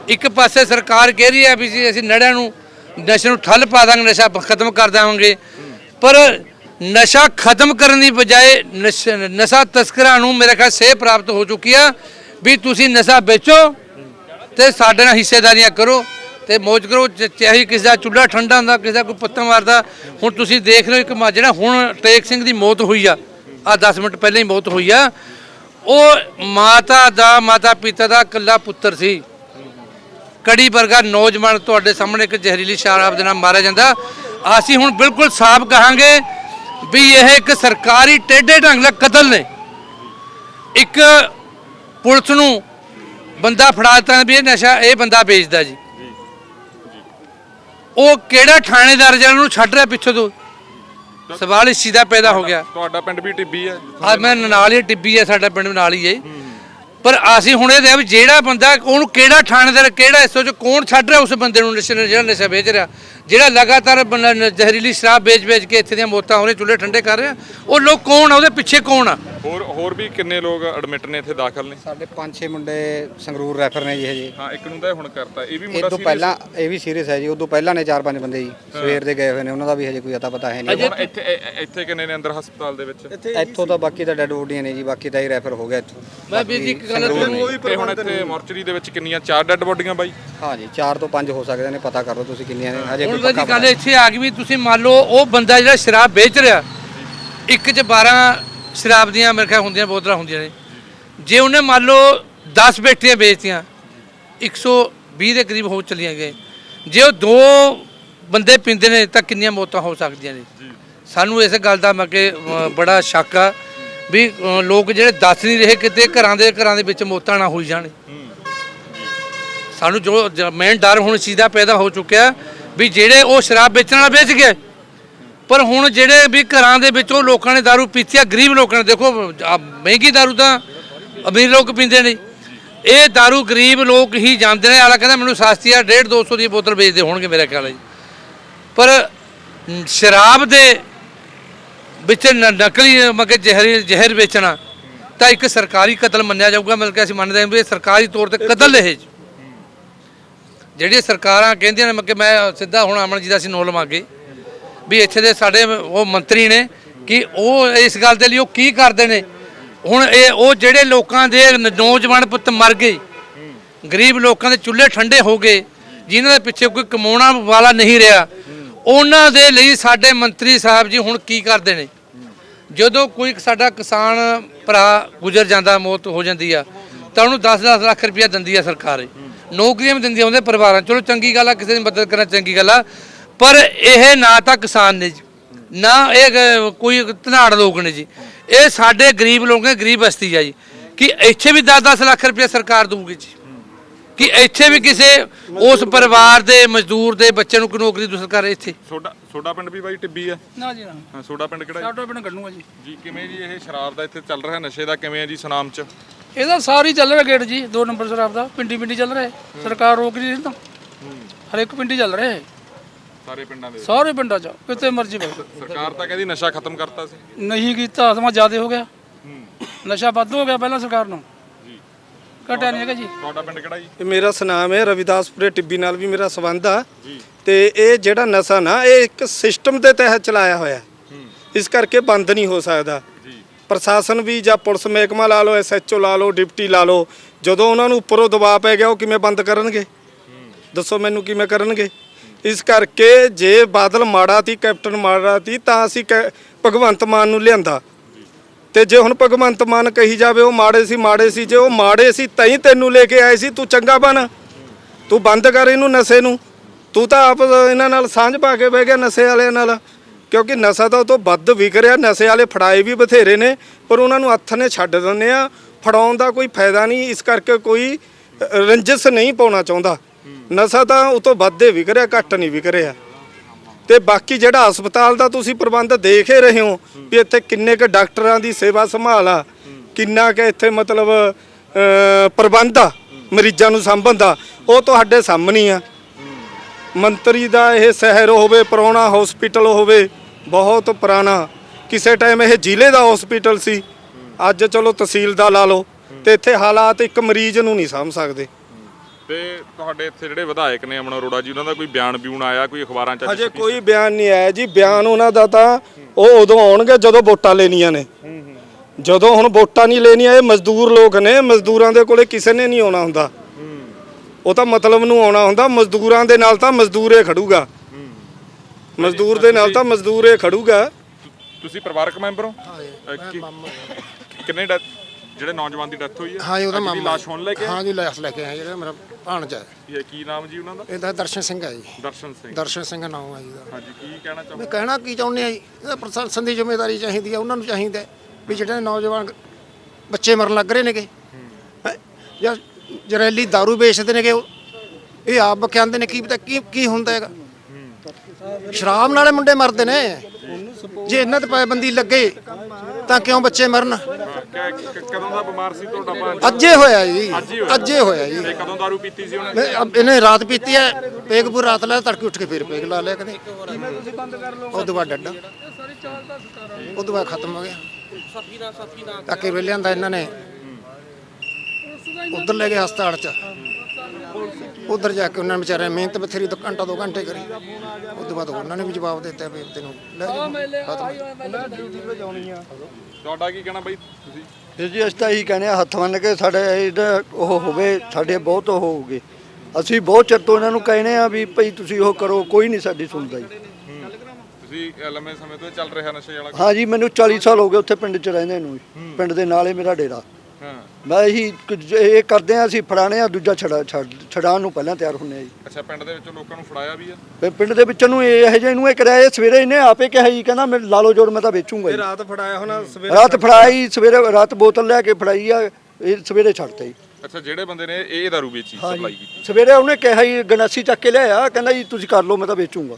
ਇੱਕ ਪਾਸੇ ਸਰਕਾਰ ਕਹਿ ਰਹੀ ਹੈ ਵੀ ਜੀ ਅਸੀਂ ਨੜਿਆਂ ਨੂੰ, ਨਸ਼ੇ ਨੂੰ ਠੱਲ ਪਾ ਦਾਂਗੇ, ਨਸ਼ਾ ਖਤਮ ਕਰ ਦੇਵਾਂਗੇ ਪਰ ਨਸ਼ਾ ਖਤਮ ਕਰਨ ਦੀ ਬਜਾਏ ਨਸ਼- ਨਸ਼ਾ ਤਸਕਰਾਂ ਨੂੰ ਮੇਰੇ ਖਿਆਲ ਸੇ ਪ੍ਰਾਪਤ ਹੋ ਚੁੱਕੀ ਆ ਵੀ ਤੁਸੀਂ ਨਸ਼ਾ ਵੇਚੋ ਤੇ ਸਾਡੇ ਨਾਲ ਹਿੱਸੇਦਾਰੀਆਂ ਕਰੋ ਤੇ ਮੌਜ ਕਰੋ, ਚ- ਚਾਹੇ ਕਿਸੇ ਦਾ ਚੁੱਲ੍ਹਾ ਠੰਡਾ ਹੁੰਦਾ, ਕਿਸੇ ਦਾ ਕੋਈ ਪੱਤਾ ਮਾਰਦਾ। ਹੁਣ ਤੁਸੀਂ ਦੇਖ ਰਹੇ ਹੋ ਇੱਕ ਮਾ- ਜਿਹੜਾ ਹੁਣ ਟੇਕ ਸਿੰਘ ਦੀ ਮੌਤ ਹੋਈ ਆ ਆ 10 ਮਿੰਟ ਪਹਿਲਾਂ ਹੀ ਮੌਤ ਹੋਈ ਆ, ਉਹ ਮਾਤਾ ਦਾ, ਮਾਤਾ ਪਿਤਾ ਦਾ ਇਕੱਲਾ ਪੁੱਤਰ ਸੀ। ਕੜੀ ਵਰਗਾ ਨੌਜਵਾਨ ਤੁਹਾਡੇ ਸਾਹਮਣੇ ਇੱਕ ਜ਼ਹਿਰੀਲੀ ਸ਼ਰਾਬ ਦੇ ਨਾਲ ਮਾਰਿਆ ਜਾਂਦਾ। ਅਸੀਂ ਹੁਣ ਬਿਲਕੁਲ ਸਾਫ਼ ਕਹਾਂਗੇ ਵੀ ਇਹ ਇੱਕ ਸਰਕਾਰੀ ਟੇਢੇ ਢੰਗ ਨਾਲ ਕਤਲ ਨੇ। ਇੱਕ ਪੁਲਿਸ ਨੂੰ ਬੰਦਾ ਫੜਾ ਦਿੱਤਾ ਵੀ ਇਹ ਨਸ਼ਾ ਇਹ ਬੰਦਾ ਵੇਚਦਾ ਜੀ। ਉਹ ਕਿਹੜਾ ਥਾਣੇਦਾਰ ਜਿਹੜਾ ਨੂੰ ਛੱਡ ਰਿਹਾ ਪਿੱਛੋਂ ਤੋਂ? ਸਵਾਲ ਇਸ ਚੀਜ਼ ਦਾ ਪੈਦਾ ਹੋ ਗਿਆ। ਤੁਹਾਡਾ ਪਿੰਡ ਵੀ ਟਿੱਬੀ ਹੈ। ਆ ਮੈਂ ਨਾਲ ਹੀ ਟਿੱਬੀ ਹੈ ਸਾਡਾ ਪਿੰਡ ਨਾਲ ਹੀ ਹੈ। ਪਰ ਅਸੀਂ ਹੁਣ ਇਹ ਦੇ ਵੀ ਜਿਹੜਾ ਬੰਦਾ ਉਹਨੂੰ ਕਿਹੜਾ ਥਾਣੇਦਾਰ ਕਿਹੜਾ ਇਸ ਚ ਕੌਣ ਛੱਡ ਰਿਹਾ ਉਸ ਬੰਦੇ ਨੂੰ ਨਸ਼ੇ ਜਿਹੜਾ ਨਸ਼ਾ ਵੇਚ ਰਿਹਾ। ਜਿਹੜਾ ਲਗਾਤਾਰ ਜ਼ਹਿਰੀਲੀ ਸ਼ਰਾਬ ਵੇਚ-ਵੇਚ ਕੇ ਇੱਥੇ ਦੀਆਂ ਮੌਤਾਂ ਹੋ ਰਹੀਆਂ ਚੁੱਲ੍ਹੇ ਠੰਡੇ ਕਰ ਰਿਹਾ ਉਹ ਲੋਕ ਕੌਣ ਆ? ਉਹਦੇ ਪਿੱਛੇ ਕੌਣ ਆ? ਹੋਰ ਹੋਰ ਵੀ ਕਿੰਨੇ ਲੋਕ ਐਡਮਿਟ ਨੇ ਇੱਥੇ ਦਾਖਲ ਨੇ? ਸਾਡੇ 5-6 ਮੁੰਡੇ ਸੰਗਰੂਰ ਰੈਫਰ ਨੇ ਜੀ ਹਜੇ ਹਾਂ ਇੱਕ ਨੂੰ ਤਾਂ ਇਹ ਹੁਣ ਕਰਤਾ। ਇਹ ਵੀ ਇਹ ਮੁੰਡਾ ਤੋਂ ਪਹਿਲਾਂ ਇਹ ਵੀ ਸੀਰੀਅਸ ਹੈ ਜੀ। ਉਦੋਂ ਪਹਿਲਾਂ ਨੇ 4-5 ਬੰਦੇ ਜੀ। ਸਵੇਰ ਦੇ ਗਏ ਹੋਏ ਨੇ। ਉਹਨਾਂ ਦਾ ਵੀ ਹਜੇ ਕੋਈ ਅਤਾ ਪਤਾ ਹੈ ਨਹੀਂ। ਹੁਣ ਇੱਥੇ ਇ- ਇੱਥੇ ਕਿੰਨੇ ਨੇ ਅੰਦਰ ਹਸਪਤਾਲ ਦੇ ਵਿੱਚ? ਇੱਥੋਂ ਤਾਂ ਬਾਕੀ ਤਾਂ ਡੈੱਡ ਬੋਡੀਆਂ ਨੇ ਜੀ। ਬਾਕੀ ਤਾਂ ਹੀ ਰੈਫਰ ਹੋ ਗਿਆ ਇੱਥੋਂ। ਮੈਂ ਵੀ ਜੀ ਇੱਕ ਗੱਲ ਤੁਹਾਨੂੰ ਤੇ ਹੁਣ ਇੱਥੇ ਮੋਰਚਰੀ ਦੇ ਵਿੱਚ ਕਿੰਨੀਆਂ ਚਾਰ ਡੈੱਡ ਬੋਡੀਆਂ ਬਾਈ? ਹਾਂ ਜੀ 4 ਤੋਂ 5 ਹੋ ਸਕਦੇ ਨੇ। ਪਤਾ ਕਰ ਲਓ ਤੁਸੀਂ ਕਿੰਨੀਆਂ ਨੇ। ਹਜੇ ਹੁਣ ਪੱਕਾ ਗੱਲ ਇੱਥੇ ਆ ਗਈ ਵੀ ਤੁਸੀਂ ਮੰਨ ਲਓ ਉਹ ਬੰਦਾ ਜਿਹੜਾ ਸ਼ਰਾਬ ਵੇਚ ਰਿਹਾ ਇੱਕ ਚ 12 ਸ਼ਰਾਬ ਦੀਆਂ ਮੇਰੇ ਖਿਆਲ ਹੁੰਦੀਆਂ ਬੋਤਲਾਂ ਹੁੰਦੀਆਂ ਨੇ। ਜੇ ਉਹਨੇ ਮੰਨ ਲਓ 10 ਬੇਟੀਆਂ ਵੇਚਤੀਆਂ 120 ਦੇ ਕਰੀਬ ਹੋ ਚਲੀਆਂ ਗਏ ਜੇ ਉਹ ਦੋ ਬੰਦੇ ਪੀਂਦੇ ਨੇ ਤਾਂ ਕਿੰਨੀਆਂ ਮੌਤਾਂ ਹੋ ਸਕਦੀਆਂ ਨੇ? ਸਾਨੂੰ ਇਸ ਗੱਲ ਦਾ ਮੱਕੇ ਬੜਾ ਸ਼ੱਕ ਆ ਵੀ ਲੋਕ ਜਿਹੜੇ ਦੱਸ ਨਹੀਂ ਰਹੇ ਕਿਤੇ ਘਰਾਂ ਦੇ ਘਰਾਂ ਦੇ ਵਿੱਚ ਮੌਤਾਂ ਨਾ ਹੋਈ ਜਾਣ। ਸਾਨੂੰ ਜੋ ਮੇਨ ਡਰ ਹੁਣ ਚੀਜ਼ ਦਾ ਪੈਦਾ ਹੋ ਚੁੱਕਿਆ ਵੀ ਜਿਹੜੇ ਉਹ ਸ਼ਰਾਬ ਵੇਚਣ ਵਾਲਾ ਵੇਚ ਗਏ ਪਰ ਹੁਣ ਜਿਹੜੇ ਵੀ ਘਰਾਂ ਦੇ ਵਿੱਚ ਉਹ ਲੋਕਾਂ ਨੇ दारू ਪੀਤੀ ਆ ਗਰੀਬ ਲੋਕਾਂ ਨੇ ਦੇਖੋ ਆਹ ਮਹਿੰਗੀ दारू ਤਾਂ ਅਮੀਰ ਲੋਕ ਪੀਂਦੇ ਨੇ ਇਹ दारू ਗਰੀਬ ਲੋਕ ਹੀ ਜਾਂਦੇ ਨੇ ਆਲਾ ਕਹਿੰਦਾ ਮੈਨੂੰ ਸਸਤੀ ਆ 1.5 200 ਦੀ ਬੋਤਲ ਵੇਚਦੇ ਹੋਣਗੇ ਮੇਰੇ ਖਿਆਲ ਹੈ ਜੀ ਪਰ ਨ- ਸ਼ਰਾਬ ਦੇ ਵਿੱਚ ਨ- ਨਕਲੀ ਮਗੇ ਜ਼ਹਿਰ ਜ਼ਹਿਰ ਵੇਚਣਾ ਤਾਂ ਇੱਕ ਸਰਕਾਰੀ ਕਤਲ ਮੰਨਿਆ ਜਾਊਗਾ ਮਤਲਬ ਕਿ ਅਸੀਂ ਮੰਨਦੇ ਹਾਂ ਵੀ ਇਹ ਸਰਕਾਰੀ ਤੌਰ ਤੇ ਕਤਲ ਇਹ ਜੀ ਜਿਹੜੀਆਂ ਸਰਕਾਰਾਂ ਕਹਿੰਦੀਆਂ ਨੇ ਕਿ ਮੈਂ ਸਿੱਧਾ ਹੁਣ ਅਮਨ ਜੀ ਦਾ ਅਸੀਂ ਨੋ ਲਵਾਂਗੇ, ਵੀ ਇੱਥੇ ਦੇ ਸਾਡੇ ਉਹ ਮੰਤਰੀ ਨੇ ਕਿ ਉਹ ਇਸ ਗੱਲ ਦੇ ਲਈ ਉਹ ਕੀ ਕਰਦੇ ਨੇ? ਹੁਣ ਇਹ ਉਹ ਜਿਹੜੇ ਲੋਕਾਂ ਦੇ ਨੌਜਵਾਨ ਪੁੱਤ ਮਰ ਗਏ, ਗਰੀਬ ਲੋਕਾਂ ਦੇ ਚੁੱਲ੍ਹੇ ਠੰਡੇ ਹੋ ਗਏ, ਜਿਨ੍ਹਾਂ ਦੇ ਪਿੱਛੇ ਕੋਈ ਕਮਾਉਣਾ ਵਾਲਾ ਨਹੀਂ ਰਿਹਾ, ਉਹਨਾਂ ਦੇ ਲਈ ਸਾਡੇ ਮੰਤਰੀ ਸਾਹਿਬ ਜੀ ਹੁਣ ਕੀ ਕਰਦੇ ਨੇ? ਜਦੋਂ ਕੋਈ ਸਾਡਾ ਕਿਸਾਨ ਭਰਾ ਗੁਜ਼ਰ ਜਾਂਦਾ, ਮੌਤ ਹੋ ਜਾਂਦੀ ਆ, ਤਾਂ ਉਹਨੂੰ 10-10 ਲੱਖ ਰੁਪਇਆ ਦਿੰਦੀ ਆ ਸਰਕਾਰ। ਨੌਕਰੀਆਂ ਵੀ ਦਿੰਦੀਆਂ ਉਹਦੇ ਪਰਿਵਾਰਾਂ। ਚਲੋ ਚੰਗੀ ਗੱਲ ਆ ਕਿਸੇ ਦੀ ਮਦਦ ਕਰਨਾ ਚੰਗੀ ਗੱਲ ਆ। ਪਰ ਇਹ ਨਾ ਤਾਂ ਕਿਸਾਨ ਨੇ ਜੀ ਨਾ ਇਹ ਗ- ਕੋਈ ਧਨਾੜ ਲੋਕ ਨੇ ਜੀ। ਇਹ ਸਾਡੇ ਗਰੀਬ ਲੋਕ ਨੇ ਗਰੀਬ ਬਸਤੀ ਆ ਜੀ। ਕਿ ਇੱਥੇ ਵੀ 10-10 ਲੱਖ ਰੁਪਏ ਸਰਕਾਰ ਦਊਗੀ ਜੀ। ਕਿ ਇੱਥੇ ਵੀ ਕਿਸੇ ਉਸ ਪਰਿਵਾਰ ਦੇ ਮਜ਼ਦੂਰ ਦੇ ਬੱਚੇ ਨੂੰ ਕੋਈ ਨੌਕਰੀ ਦੂ ਸਰਕਾਰ ਇੱਥੇ। ਸੋਡਾ ਸੋਡਾ ਪਿੰਡ ਵੀ ਬਾਈ ਟਿੱਬੀ ਆ? ਨਾ ਜੀ ਨਾ। ਹਾਂ ਪਿੰਡ ਕਿਹੜਾ ਜੀ? ਸਾਡਾ ਪਿੰਡ ਕੱਢੂਗਾ ਜੀ। ਜੀ ਕਿਵੇਂ ਜੀ ਇਹ ਸ਼ਰਾਬ ਦਾ ਇੱਥੇ ਚੱਲ ਰਿਹਾ ਨਸ਼ੇ ਦਾ ਕਿਵੇਂ ਹੈ ਜੀ ਸੁਨਾਮ ਚ? ਇਹਦਾ ਸਾਰੀ ਚੱਲ ਰਿਹਾ ਗੇਟ ਜੀ ਦੋ ਨੰਬਰ ਸ਼ਰਾਬ ਦਾ ਪਿੰਡੀ ਪਿੰਡੀ ਚੱਲ ਰਿਹਾ ਹੈ। ਸਰਕਾਰ ਰੋਕ ਨਹੀਂ ਰਹੀ ਨਾ ਹਰੇਕ ਪਿੰਡੀ ਚੱਲ ਰਿਹਾ ਹੈ ਸਾਰੇ ਪਿੰਡਾਂ ਦੇ ਵਿੱਚ। ਸਾਰੇ ਪਿੰਡਾਂ 'ਚ ਕਿਤੇ ਮਰਜ਼ੀ ਬਸ ਸਰਕਾਰ ਤਾਂ ਕਹਿੰਦੀ ਨਸ਼ਾ ਖਤਮ ਕਰਤਾ ਸੀ। ਨਹੀਂ ਕੀਤਾ ਸਮਾਂ ਜ਼ਿਆਦਾ ਹੋ ਗਿਆ। ਨਸ਼ਾ ਵੱਧ ਹੋ ਗਿਆ ਪਹਿਲਾਂ ਸਰਕਾਰ ਨੂੰ। ਘਟਿਆ ਨਹੀਂ ਹੈਗਾ ਜੀ। ਤੁਹਾਡਾ ਪਿੰਡ ਕਿਹੜਾ ਜੀ? ਇਹ ਮੇਰਾ ਸਨਾਮ ਹੈ ਰਵਿਦਾਸਪੁਰੇ ਟਿੱਬੀ ਨਾਲ ਵੀ ਮੇਰਾ ਸੰਬੰਧ ਆ। ਤੇ ਇਹ ਜਿਹੜਾ ਨਸ਼ਾ ਨਾ ਇਹ ਇੱਕ ਸਿਸਟਮ ਦੇ ਤਹਿਤ ਚਲਾਇਆ ਹੋਇਆ। ਹੈ। ਇਸ ਕਰਕੇ ਬੰਦ ਨਹੀਂ ਹੋ ਸਕਦਾ। ਪ੍ਰਸ਼ਾਸਨ ਵੀ ਜਾਂ ਪੁਲਿਸ ਮਹਿਕਮਾ ਲਾ ਲਓ ਐਸਐਚਓ ਲਾ ਲਓ, ਡਿਪਟੀ ਲਾ ਲਓ, ਜਦੋਂ ਉਹਨਾਂ ਨੂੰ ਉੱਪਰੋਂ ਦਬਾਅ ਪੈ ਗਿਆ, ਉਹ ਕਿਵੇਂ ਬੰਦ ਕਰਨਗੇ? ਦੱਸੋ ਮੈਨੂੰ ਕਿਵੇਂ ਕਰਨਗੇ? ਇਸ ਕਰਕੇ ਜੇ ਬਾਦਲ ਮਾੜਾ ਤੀ ਕੈਪਟਨ ਮਾੜਾ ਤੀ ਤਾਂ ਅਸੀਂ ਭਗਵੰਤ ਮਾਨ ਨੂੰ ਲਿਆਂਦਾ। ਤੇ ਜੇ ਹੁਣ ਭਗਵੰਤ ਮਾਨ ਕਹੀ ਜਾਵੇ, ਉਹ ਮਾੜੇ ਸੀ ਮਾੜੇ ਸੀ, ਜੇ ਉਹ ਮਾੜੇ ਸੀ, ਤਾਂ ਹੀ ਤੈਨੂੰ ਲੈ ਕੇ ਆਏ ਸੀ, ਤੂੰ ਚੰਗਾ ਬਣ। ਤੂੰ ਬੰਦ ਕਰ ਇਹਨੂੰ ਨਸ਼ੇ ਨੂੰ। ਤੂੰ ਤਾਂ ਆਪ ਇਹਨਾਂ ਨਾਲ ਸਾਂਝ ਪਾ ਕੇ ਬਹਿ ਗਿਆ, ਨਸ਼ੇ ਵਾਲਿਆਂ ਨਾਲ। ਕਿਉਂਕਿ ਨਸ਼ਾ ਤਾਂ ਉਹ ਤੋਂ ਵੱਧ ਵਿਕ ਰਿਹਾ, ਨਸ਼ੇ ਵਾਲੇ ਫੜਾਏ ਵੀ ਬਥੇਰੇ ਨੇ, ਪਰ ਉਹਨਾਂ ਨੂੰ ਹੱਥ ਨੇ ਛੱਡ ਦਿੰਦੇ ਆ। ਫੜਾਉਣ ਦਾ ਕੋਈ ਫਾਇਦਾ ਨਹੀਂ, ਇਸ ਕਰਕੇ ਕੋਈ ਰੰਜਿਸ਼ ਨਹੀਂ ਪਾਉਣਾ ਚਾਹੁੰਦਾ। ਨਸ਼ਾ ਤਾਂ ਉਹ ਤੋਂ ਵੱਧ ਹੀ ਵਿਕ ਰਿਹਾ, ਘੱਟ ਨਹੀਂ ਵਿਕ ਰਿਹਾ। ਤੇ ਬਾਕੀ ਜਿਹੜਾ ਹਸਪਤਾਲ ਦਾ ਤੁਸੀਂ ਪ੍ਰਬੰਧ ਦੇਖ ਹੀ ਰਹੇ ਹੋ ਵੀ ਇੱਥੇ ਕਿੰਨੇ ਕੁ ਡਾਕਟਰਾਂ ਦੀ ਸੇਵਾ ਸੰਭਾਲ ਆ, ਕਿੰਨਾ ਕੁ ਇੱਥੇ ਮਤਲਬ ਪ੍ਰਬੰਧ ਆ, ਮਰੀਜ਼ਾਂ ਨੂੰ ਸਾਂਭਣ ਦਾ, ਉਹ ਤੁਹਾਡੇ ਸਾਹਮਣੇ ਆ। ਮੰਤਰੀ ਦਾ ਇਹ ਸ਼ਹਿਰ ਹੋਵੇ ਪੁਰਾਣਾ ਹਸਪੀਟਲ ਹੋਵੇ ਬਹੁਤ ਪੁਰਾਣਾ। ਕਿਸੇ ਟਾਈਮ ਇਹ ਜ਼ਿਲ੍ਹੇ ਦਾ ਹਸਪੀਟਲ ਸੀ। ਅੱਜ ਚਲੋ ਤਹਿਸੀਲ ਦਾ ਲਾ ਲਓ। ਤੇ ਇੱਥੇ ਹਾਲਾਤ ਇੱਕ ਮਰੀਜ਼ ਨੂੰ ਨਹੀਂ ਸਾਂਭ ਸਕਦੇ। ਤੇ ਤੁਹਾਡੇ ਇੱਥੇ ਜਿਹੜੇ ਵਿਧਾਇਕ ਨੇ ਅਮਨ ਅਰੋੜਾ ਜੀ ਉਹਨਾਂ ਦਾ ਕੋਈ ਬਿਆਨ ਬਿਊਨ ਆਇਆ ਕੋਈ ਅਖਬਾਰਾਂ ਚ ਹਜੇ ਕੋਈ ਬਿਆਨ ਨਹੀਂ ਆਇਆ ਜੀ। ਬਿਆਨ ਉਹਨਾਂ ਦਾ ਤਾਂ ਉਹ ਉਦੋਂ ਆਉਣਗੇ ਜਦੋਂ ਵੋਟਾਂ ਲੈਣੀਆਂ ਨੇ। ਜਦੋਂ ਹੁਣ ਵੋਟਾਂ ਨਹੀਂ ਲੈਣੀਆਂ ਇਹ ਮਜ਼ਦੂਰ ਲੋਕ ਨੇ। ਮਜ਼ਦੂਰਾਂ ਦੇ ਕੋਲੇ ਕਿਸੇ ਨੇ ਨਹੀਂ ਆਉਣਾ ਹੁੰਦਾ। ਉਹ ਤਾਂ ਮਤਲਬ ਨੂੰ ਆਉਣਾ ਹੁੰਦਾ। ਮਜ਼ਦੂਰਾਂ ਦੇ ਨਾਲ ਤਾਂ ਮਜ਼ਦੂਰੇ ਖੜੂਗਾ। ਮਜ਼ਦੂਰ ਦੇ ਨਾਲ ਤਾਂ ਮਜ਼ਦੂਰੇ ਖੜੂਗਾ। ਤੁਸੀਂ ਪਰਿਵਾਰਕ ਮੈਂਬਰ ਹੋ? ਅਹ, ਕਿ- ਕਿੰਨੇ ਡੈਥ ਜਿਹੜੇ ਨੌਜਵਾਨ ਦੀ ਡੈਥ ਹੋਈ ਹੈ? ਹਾਂ ਜੀ ਉਹਦਾ ਅੱਜ ਦੀ ਮਾਮਾ। ਲਾਸ਼ ਹੁਣ ਲੈ ਕੇ? ਹਾਂ ਜੀ ਲਾਸ਼ ਲੈ ਕੇ ਆਏ ਜਿਹੜਾ ਮੇਰਾ ਭਾਣਜਾ ਹੈ। ਇਹ ਕੀ ਨਾਮ ਜੀ ਉਹਨਾਂ ਦਾ? ਇਹਦਾ ਦਰਸ਼ਨ ਸਿੰਘ ਹੈ ਜੀ। ਦਰਸ਼ਨ ਸਿੰਘ। ਦਰਸ਼ਨ ਸਿੰਘ ਨਾਮ ਹੈ ਜੀ ਦਾ ਹਾਂਜੀ ਕੀ ਕਹਿਣਾ ਚਾਹੁੰਦੇ ਮੈਂ ਕਹਿਣਾ ਕੀ ਚਾਹੁੰਦੇ ਆ ਜੀ ਇਹਦਾ ਪ੍ਰਸ਼ਾਸਨ ਦੀ ਜ਼ਿੰਮੇਵਾਰੀ ਚਾਹੀਦੀ ਆ ਉਹਨਾਂ ਨੂੰ ਚਾਹੀਦਾ ਹੈ ਵੀ ਜਿਹੜੇ ਨੌਜਵਾਨ ਬੱਚੇ ਮਰਨ ਲੱਗ ਰਹੇ ਨੇਗੇ। ਹੈਂ, ਜਾਂ ਜਰੈਲੀ दारू ਵੇਚਦੇ ਨੇਗੇ ਉਹ- ਇਹ ਆਪ ਬਖਿਆਂਦੇ ਨੇ ਕੀ ਪਤਾ ਕੀ ਕੀ ਹੁੰਦਾ ਹੈਗਾ। ਸ਼ਰਾਬ ਨਾਲੇ ਮੁੰਡੇ ਮਰਦੇ ਨੇ। ਜੇ ਇਹਨਾਂ ਤੇ ਪਾਬੰਦੀ ਲੱਗੇ ਤਾਂ ਕਿਉਂ ਬੱਚੇ ਮਰਨ? ਕਿ- ਕਿ- ਕਦੋਂ ਦਾ ਬਿਮਾਰ ਸੀ ਤੁਹਾਡਾ ਭਾਂਜਾ ਅੱਜੇ ਹੋਇਆ ਜੀ। ਅੱਜ ਹੋਇਆ। ਜੀ। ਤੇ ਕਦੋਂ ਦਾਰੂ ਪੀਤੀ ਸੀ ਉਹਨੇ? ਇਹਨੇ ਰਾਤ ਪੀਤੀ ਹੈ ਪੇਗ ਪੂਰ ਰਾਤ ਲੈ ਤੜਕੇ ਉੱਠ ਕੇ ਫਿਰ ਪੇਗ ਲਾ ਲਿਆ ਕਹਿੰਦੇ ਉਹ ਤੋਂ ਬਾਅਦ ਡੱਡਾ। ਉਹ ਤੋਂ ਬਾਅਦ ਖਤਮ ਹੋ ਗਿਆ। ਟਾਕੇ ਵੇ ਲਿਆਂਦਾ ਇਹਨਾਂ ਨੇ। ਉਧਰ ਲੈ ਗਏ ਹਸਪਤਾਲ ਚ। ਉਧਰ ਜਾ ਕੇ ਉਹਨਾਂ ਨੇ ਵਿਚਾਰਿਆਂ ਨੇ ਮਿਹਨਤ ਬਥੇਰੀ ਦੋ ਘੰਟਾ ਦੋ ਘੰਟੇ ਕਰੀ। ਉਹ ਤੋਂ ਬਾਅਦ ਉਹਨਾਂ ਨੇ ਵੀ ਜਵਾਬ ਦਿੱਤਾ ਵੀ ਤੈਨੂੰ ਲੈ ਜਾਓ ਤੁਹਾਡਾ ਕੀ ਕਹਿਣਾ ਬਾਈ ਤੁਸੀਂ? ਫਿਰ ਜੀ ਅਸੀਂ ਤਾਂ ਇਹੀ ਕਹਿੰਦੇ ਆ ਹੱਥ ਬੰਨ ਕੇ ਸਾਡੇ ਇਹਦਾ ਉਹ ਹੋਵੇ ਸਾਡੇ ਬਹੁਤ ਉਹ ਹੋਊਗੇ। ਅਸੀਂ ਬਹੁਤ ਚਿਰ ਤੋਂ ਇਹਨਾਂ ਨੂੰ ਕਹਿੰਦੇ ਆ ਵੀ ਭਈ ਤੁਸੀਂ ਉਹ ਕਰੋ ਕੋਈ ਨਹੀਂ ਸਾਡੀ ਸੁਣਦਾ ਜੀ। ਤੁਸੀਂ ਲੰਮੇ ਸਮੇਂ ਤੋਂ ਚੱਲ ਰਿਹਾ ਨਸ਼ੇ ਵਾਲਾ ਹਾਂ ਜੀ ਮੈਨੂੰ 40 ਸਾਲ ਹੋ ਗਏ ਉੱਥੇ ਪਿੰਡ 'ਚ ਰਹਿੰਦੇ ਨੂੰ ਜੀ। ਪਿੰਡ ਦੇ ਨਾਲ ਹੀ ਮੇਰਾ ਡੇਰਾ। ਹਾਂ। ਮੈਂ ਇਹੀ ਕੁਝ- ਇਹ ਕਰਦੇ ਆ ਅਸੀਂ ਫੜਾਣੇ ਆ ਦੂਜਾ ਛੜਾ ਛੱਡ- ਛਡਾਉਣ ਨੂੰ ਪਹਿਲਾਂ ਤਿਆਰ ਹੁੰਦੇ ਆ ਜੀ। ਅੱਛਾ ਪਿੰਡ ਦੇ ਵਿੱਚੋਂ ਲੋਕਾਂ ਨੂੰ ਫੜਾਇਆ ਵੀ ਆ? ਫਿਰ ਪਿੰਡ ਦੇ ਵਿੱਚ ਨੂੰ ਇਹ ਇਹੋ ਜਿਹੇ ਨੂੰ ਇਹ ਕਰਿਆ ਇਹ ਸਵੇਰੇ ਇਹਨੇ ਆਪੇ ਕਿਹਾ ਜੀ ਕਹਿੰਦਾ ਮੈਂ ਲਾ ਲਓ ਜੋੜ ਮੈਂ ਤਾਂ ਵੇਚੂੰਗਾ ਜੀ। ਰਾਤ ਫੜਾਇਆ ਹੋਣਾ ਸਵੇਰੇ ਰਾਤ ਫੜਾਈ ਸਵੇਰੇ ਰਾਤ ਬੋਤਲ ਲੈ ਕੇ ਫੜਾਈ ਆ ਇਹ ਸਵੇਰੇ ਛੱਡਤਾ ਜੀ। ਅੱਛਾ ਜਿਹੜੇ ਬੰਦੇ ਨੇ ਇਹ ਦਾਰੂ ਵੇਚੀ ਸਪਲਾਈ ਕੀਤੀ। ਸਵੇਰੇ ਉਹਨੇ ਕਿਹਾ ਜੀ ਗਨਾਸੀ ਚੱਕ ਕੇ ਲਿਆਇਆ ਕਹਿੰਦਾ ਜੀ ਤੁਸੀਂ ਕਰ ਲਓ ਮੈਂ ਤਾਂ ਵੇਚੂੰਗਾ।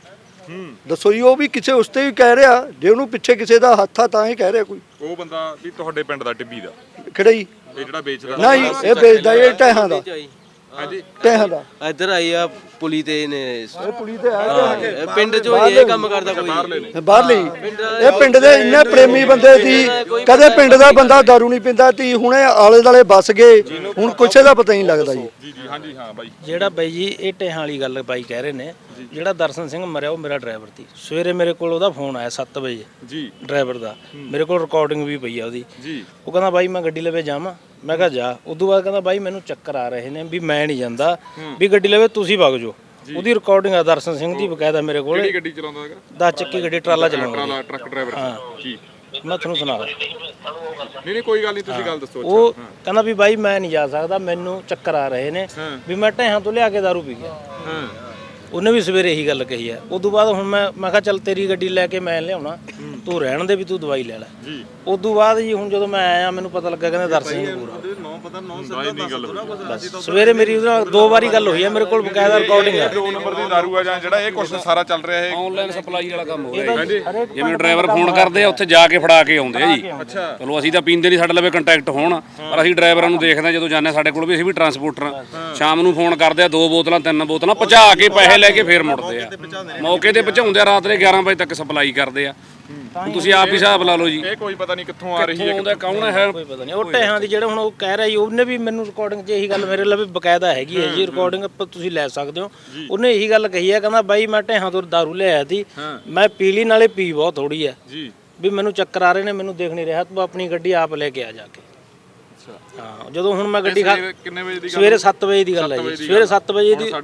ਦੱਸੋ ਜੀ ਉਹ ਵੀ ਕਿਸੇ ਉਸ ਤੇ ਵੀ ਕਹਿ ਰਿਹਾ ਜੇ ਉਹਨੂੰ ਪਿੱਛੇ ਕਿਸੇ ਦਾ ਹੱਥ ਆ ਤਾਂ ਹੀ ਕਹਿ ਰਿਹਾ ਕੋਈ। ਉਹ ਬੰਦਾ ਵੀ ਤੁਹਾਡੇ ਪਿੰਡ ਦਾ ਟਿੱਬੀ ਦਾ। ਕਿਹੜਾ ਜੀ? ਇਹ ਜਿਹੜਾ ਵੇਚਦਾ। ਨਹੀਂ ਇਹ ਵੇਚਦਾ ਇਹ ਟਹਿਆਂ ਦਾ। ਹਾਂਜੀ। ਟਹਿਆਂ ਦਾ। ਇੱਧਰ ਆਈ ਆ ਪੁਲੀ ਤੇ ਨੇ ਇਹ ਪੁਲੀ ਤੇ ਆਇਆ ਇਹ ਪਿੰਡ ਚੋਂ ਹੀ ਇਹ ਕੰਮ ਕਰਦਾ ਕੋਈ। ਬਾਹਰ ਲਈ ਇਹ ਪਿੰਡ ਦੇ ਇੰਨੇ ਪ੍ਰੇਮੀ ਬੰਦੇ ਸੀ। ਕਦੇ ਪਿੰਡ ਦਾ ਬੰਦਾ दारू ਨਹੀਂ ਪੀਂਦਾ ਤੀ ਹੁਣੇ ਆਲੇ ਦਾਲੇ ਵੱਸ ਗਏ। ਹੁਣ ਕੁਛ ਦਾ ਪਤਾ ਹੀ ਨਹੀਂ ਲੱਗਦਾ ਜੀ। ਜੀ ਜੀ ਹਾਂਜੀ ਹਾਂ ਬਾਈ। ਜਿਹੜਾ ਬਾਈ ਜੀ ਇਹ ਟੇਹਾਂ ਵਾਲੀ ਗੱਲ ਬਾਈ ਕਹਿ ਰਹੇ ਨੇ ਜਿਹੜਾ ਦਰਸ਼ਨ ਸਿੰਘ ਮਰਿਆ ਉਹ ਮੇਰਾ ਡਰਾਈਵਰ ਸੀ। ਸਵੇਰੇ ਮੇਰੇ ਕੋਲ ਉਹਦਾ ਫੋਨ ਆਇਆ 7 ਵਜੇ ਜੀ। ਡਰਾਈਵਰ ਦਾ। ਮੇਰੇ ਕੋਲ ਰਿਕਾਰਡਿੰਗ ਵੀ ਪਈ ਆ ਉਹਦੀ। ਜੀ। ਉਹ ਕਹਿੰਦਾ ਬਾਈ ਮੈਂ ਗੱਡੀ ਲਵੇ ਜਾਵਾਂ। ਮੈਂ ਕਿਹਾ ਜਾ। ਉਦੋਂ ਬਾਅਦ ਕਹਿੰਦਾ ਬਾਈ ਮੈਨੂੰ ਚੱਕਰ ਆ ਰਹੇ ਨੇ ਵੀ ਮੈਂ ਨਹੀਂ ਜਾਂਦਾ। ਵੀ ਗੱਡੀ ਲਵੇ ਤੁਸੀਂ ਵਗ ਜਾਓ। ਉਹਦੀ ਰਿਕਾਰਡਿੰਗ ਆ ਦਰਸ਼ਨ ਸਿੰਘ ਦੀ ਬਕਾਇਦਾ ਮੇਰੇ ਕੋਲ। ਕਿਹੜੀ ਗੱਡੀ ਚਲਾਉਂਦਾ ਹੈਗਾ? ਦਸ ਚੱਕੀ ਗੱਡੀ ਟਰਾਲਾ ਚਲਾਉਂਦਾ ਟਰਾਲਾ ਟਰੱਕ ਡਰਾਈਵਰ। ਜੀ। ਮੈਂ ਤੁਹਾਨੂੰ ਸੁਣਾਦਾ ਨਹੀਂ ਨਹੀਂ ਕੋਈ ਗੱਲ ਨਹੀਂ ਤੁਸੀਂ ਗੱਲ ਦੱਸੋ ਉਹ ਕਹਿੰਦਾ ਵੀ ਬਾਈ ਮੈਂ ਨਹੀਂ ਜਾ ਸਕਦਾ ਮੈਨੂੰ ਚੱਕਰ ਆ ਰਹੇ ਨੇ ਵੀ ਮੈਂ ਢਹਿਆਂ ਤੋਂ ਲਿਆ ਕੇ ਦਾਰੂ ਪੀ ਗਿਆ। ਹਾਂ। ਉਹਨੇ ਵੀ ਸਵੇਰੇ ਇਹੀ ਗੱਲ ਕਹੀ ਹੈ ਉਦੋਂ ਬਾਅਦ ਹੁਣ ਮੈਂ ਮੈਂ ਕਿਹਾ ਚੱਲ ਤੇਰੀ ਗੱਡੀ ਲੈ ਕੇ ਮੈਂ ਲਿਆਉਣਾ। ਤੂੰ ਰਹਿਣ ਦੇ ਵੀ ਤੂੰ ਦਵਾਈ ਲੈ ਲੈ। ਜੀ। ਉਦੋਂ ਬਾਅਦ ਜੀ ਹੁਣ ਜਦੋਂ ਮੈਂ ਆਇਆ ਮੈਨੂੰ ਪਤਾ ਲੱਗਾ ਕਹਿੰਦੇ ਦਰਸ਼ਨ ਪੂਰਾ ਸਵੇਰੇ ਮੇਰੀ ਉਹਦੇ ਨਾਲ ਦੋ ਵਾਰੀ ਗੱਲ ਹੋਈ ਹੈ ਮੇਰੇ ਕੋਲ ਬਕਾਇਦਾ ਰਿਕਾਰਡਿੰਗ ਹੈ ਦੋ ਨੰਬਰ ਦੀ ਦਾਰੂ ਆ ਜਾਂ ਜਿਹੜਾ ਇਹ ਕੁਛ ਸਾਰਾ ਚੱਲ ਰਿਹਾ ਹੈ ਆਨਲਾਈਨ ਸਪਲਾਈ ਵਾਲਾ ਕੰਮ ਹੋ ਰਿਹਾ ਜੀ। ਜਿਵੇਂ ਡਰਾਈਵਰ ਫੋਨ ਕਰਦੇ ਆ ਉੱਥੇ ਜਾ ਕੇ ਫੜਾ ਕੇ ਆਉਂਦੇ ਆ ਜੀ। ਅੱਛਾ। ਚਲੋ ਅਸੀਂ ਤਾਂ ਪੀਂਦੇ ਨਹੀਂ ਸਾਡੇ ਲਵੇ ਕੰਟੈਕਟ ਹੋਣ। ਪਰ ਅਸੀਂ ਡਰਾਈਵਰਾਂ ਨੂੰ ਦੇਖਦੇ ਆ ਜਦੋਂ ਜਾਂਦੇ ਹਾਂ ਸਾਡੇ ਕੋਲ ਵੀ ਅਸੀਂ ਵੀ ਟਰਾਂਸਪੋਰਟਰ ਸ਼ਾਮ ਨੂੰ ਫੋਨ ਕਰਦੇ ਆ ਦੋ ਬੋਤਲਾਂ ਤਿੰਨ ਬੋਤਲਾਂ ਪਹੁੰਚਾ ਕੇ ਪੈਸੇ ਲੈ ਕੇ ਫੇਰ ਮੁੜਦੇ ਆ। ਮੌਕੇ ਤੇ ਪਹੁੰਚਾਉਂਦੇ ਆ ਰਾਤ ਦੇ 11 ਵਜੇ ਤੱਕ ਸਪਲਾਈ ਕਰਦੇ ਆ। ਹੁਣ ਤੁਸੀਂ ਆਪ ਹੀ ਹਿਸਾਬ ਲਾ ਲਓ ਜੀ। ਇਹ ਕੋਈ ਪਤਾ ਨਹੀਂ ਕਿੱਥੋਂ ਆ ਰਹੀ ਕਿੱਥੋਂ ਹੈ ਆਉਂਦਾ ਕੌਣ ਹੈ ਕੋਈ ਪਤਾ ਨਹੀਂ। ਉਹ ਢਹਿਆਂ ਦੀ ਜਿਹੜੇ ਹੁਣ ਉਹ ਕਹਿ ਰਿਹਾ ਜੀ ਉਹਨੇ ਵੀ ਮੈਨੂੰ ਰਿਕਾਰਡਿੰਗ 'ਚ ਇਹੀ ਗੱਲ ਮੇਰੇ ਲਈ ਵੀ ਬਕਾਇਦਾ ਹੈਗੀ ਹੈ ਜੀ ਰਿਕਾਰਡਿੰਗ ਤੁਸੀਂ ਲੈ ਸਕਦੇ ਹੋ। ਉਹਨੇ ਇਹੀ ਗੱਲ ਕਹੀ ਹੈ ਕਹਿੰਦਾ ਬਾਈ ਮੈਂ ਢਹਿਆਂ ਤੋਂ ਦਾਰੂ ਲਿਆਇਆ ਸੀ ਮੈਂ ਪੀ ਲਈ ਨਾਲੇ ਪੀ ਬਹੁਤ ਥੋੜੀ ਹੈ। ਜੀ। ਵੀ ਮੈਨੂੰ ਚੱਕਰ ਆ ਰਹੇ ਨੇ ਮੈਨੂੰ ਦੇਖ ਨਹੀਂ ਰਿਹਾ ਤੂੰ ਆਪਣੀ ਗੱਡੀ ਆਪ ਲੈ ਕੇ ਆ ਜਾ ਕੇ। ਹਾਂ ਜਦੋਂ ਹੁਣ ਮੈਂ ਗੱਡੀ ਕਿੰਨੇ ਵਜੇ ਦੀ ਗੱਲ ਸਵੇਰੇ 7 ਵਜੇ ਦੀ ਗੱਲ ਹੈ ਜੀ ਸਵੇਰੇ 7 ਵਜੇ ਦੀ ਆ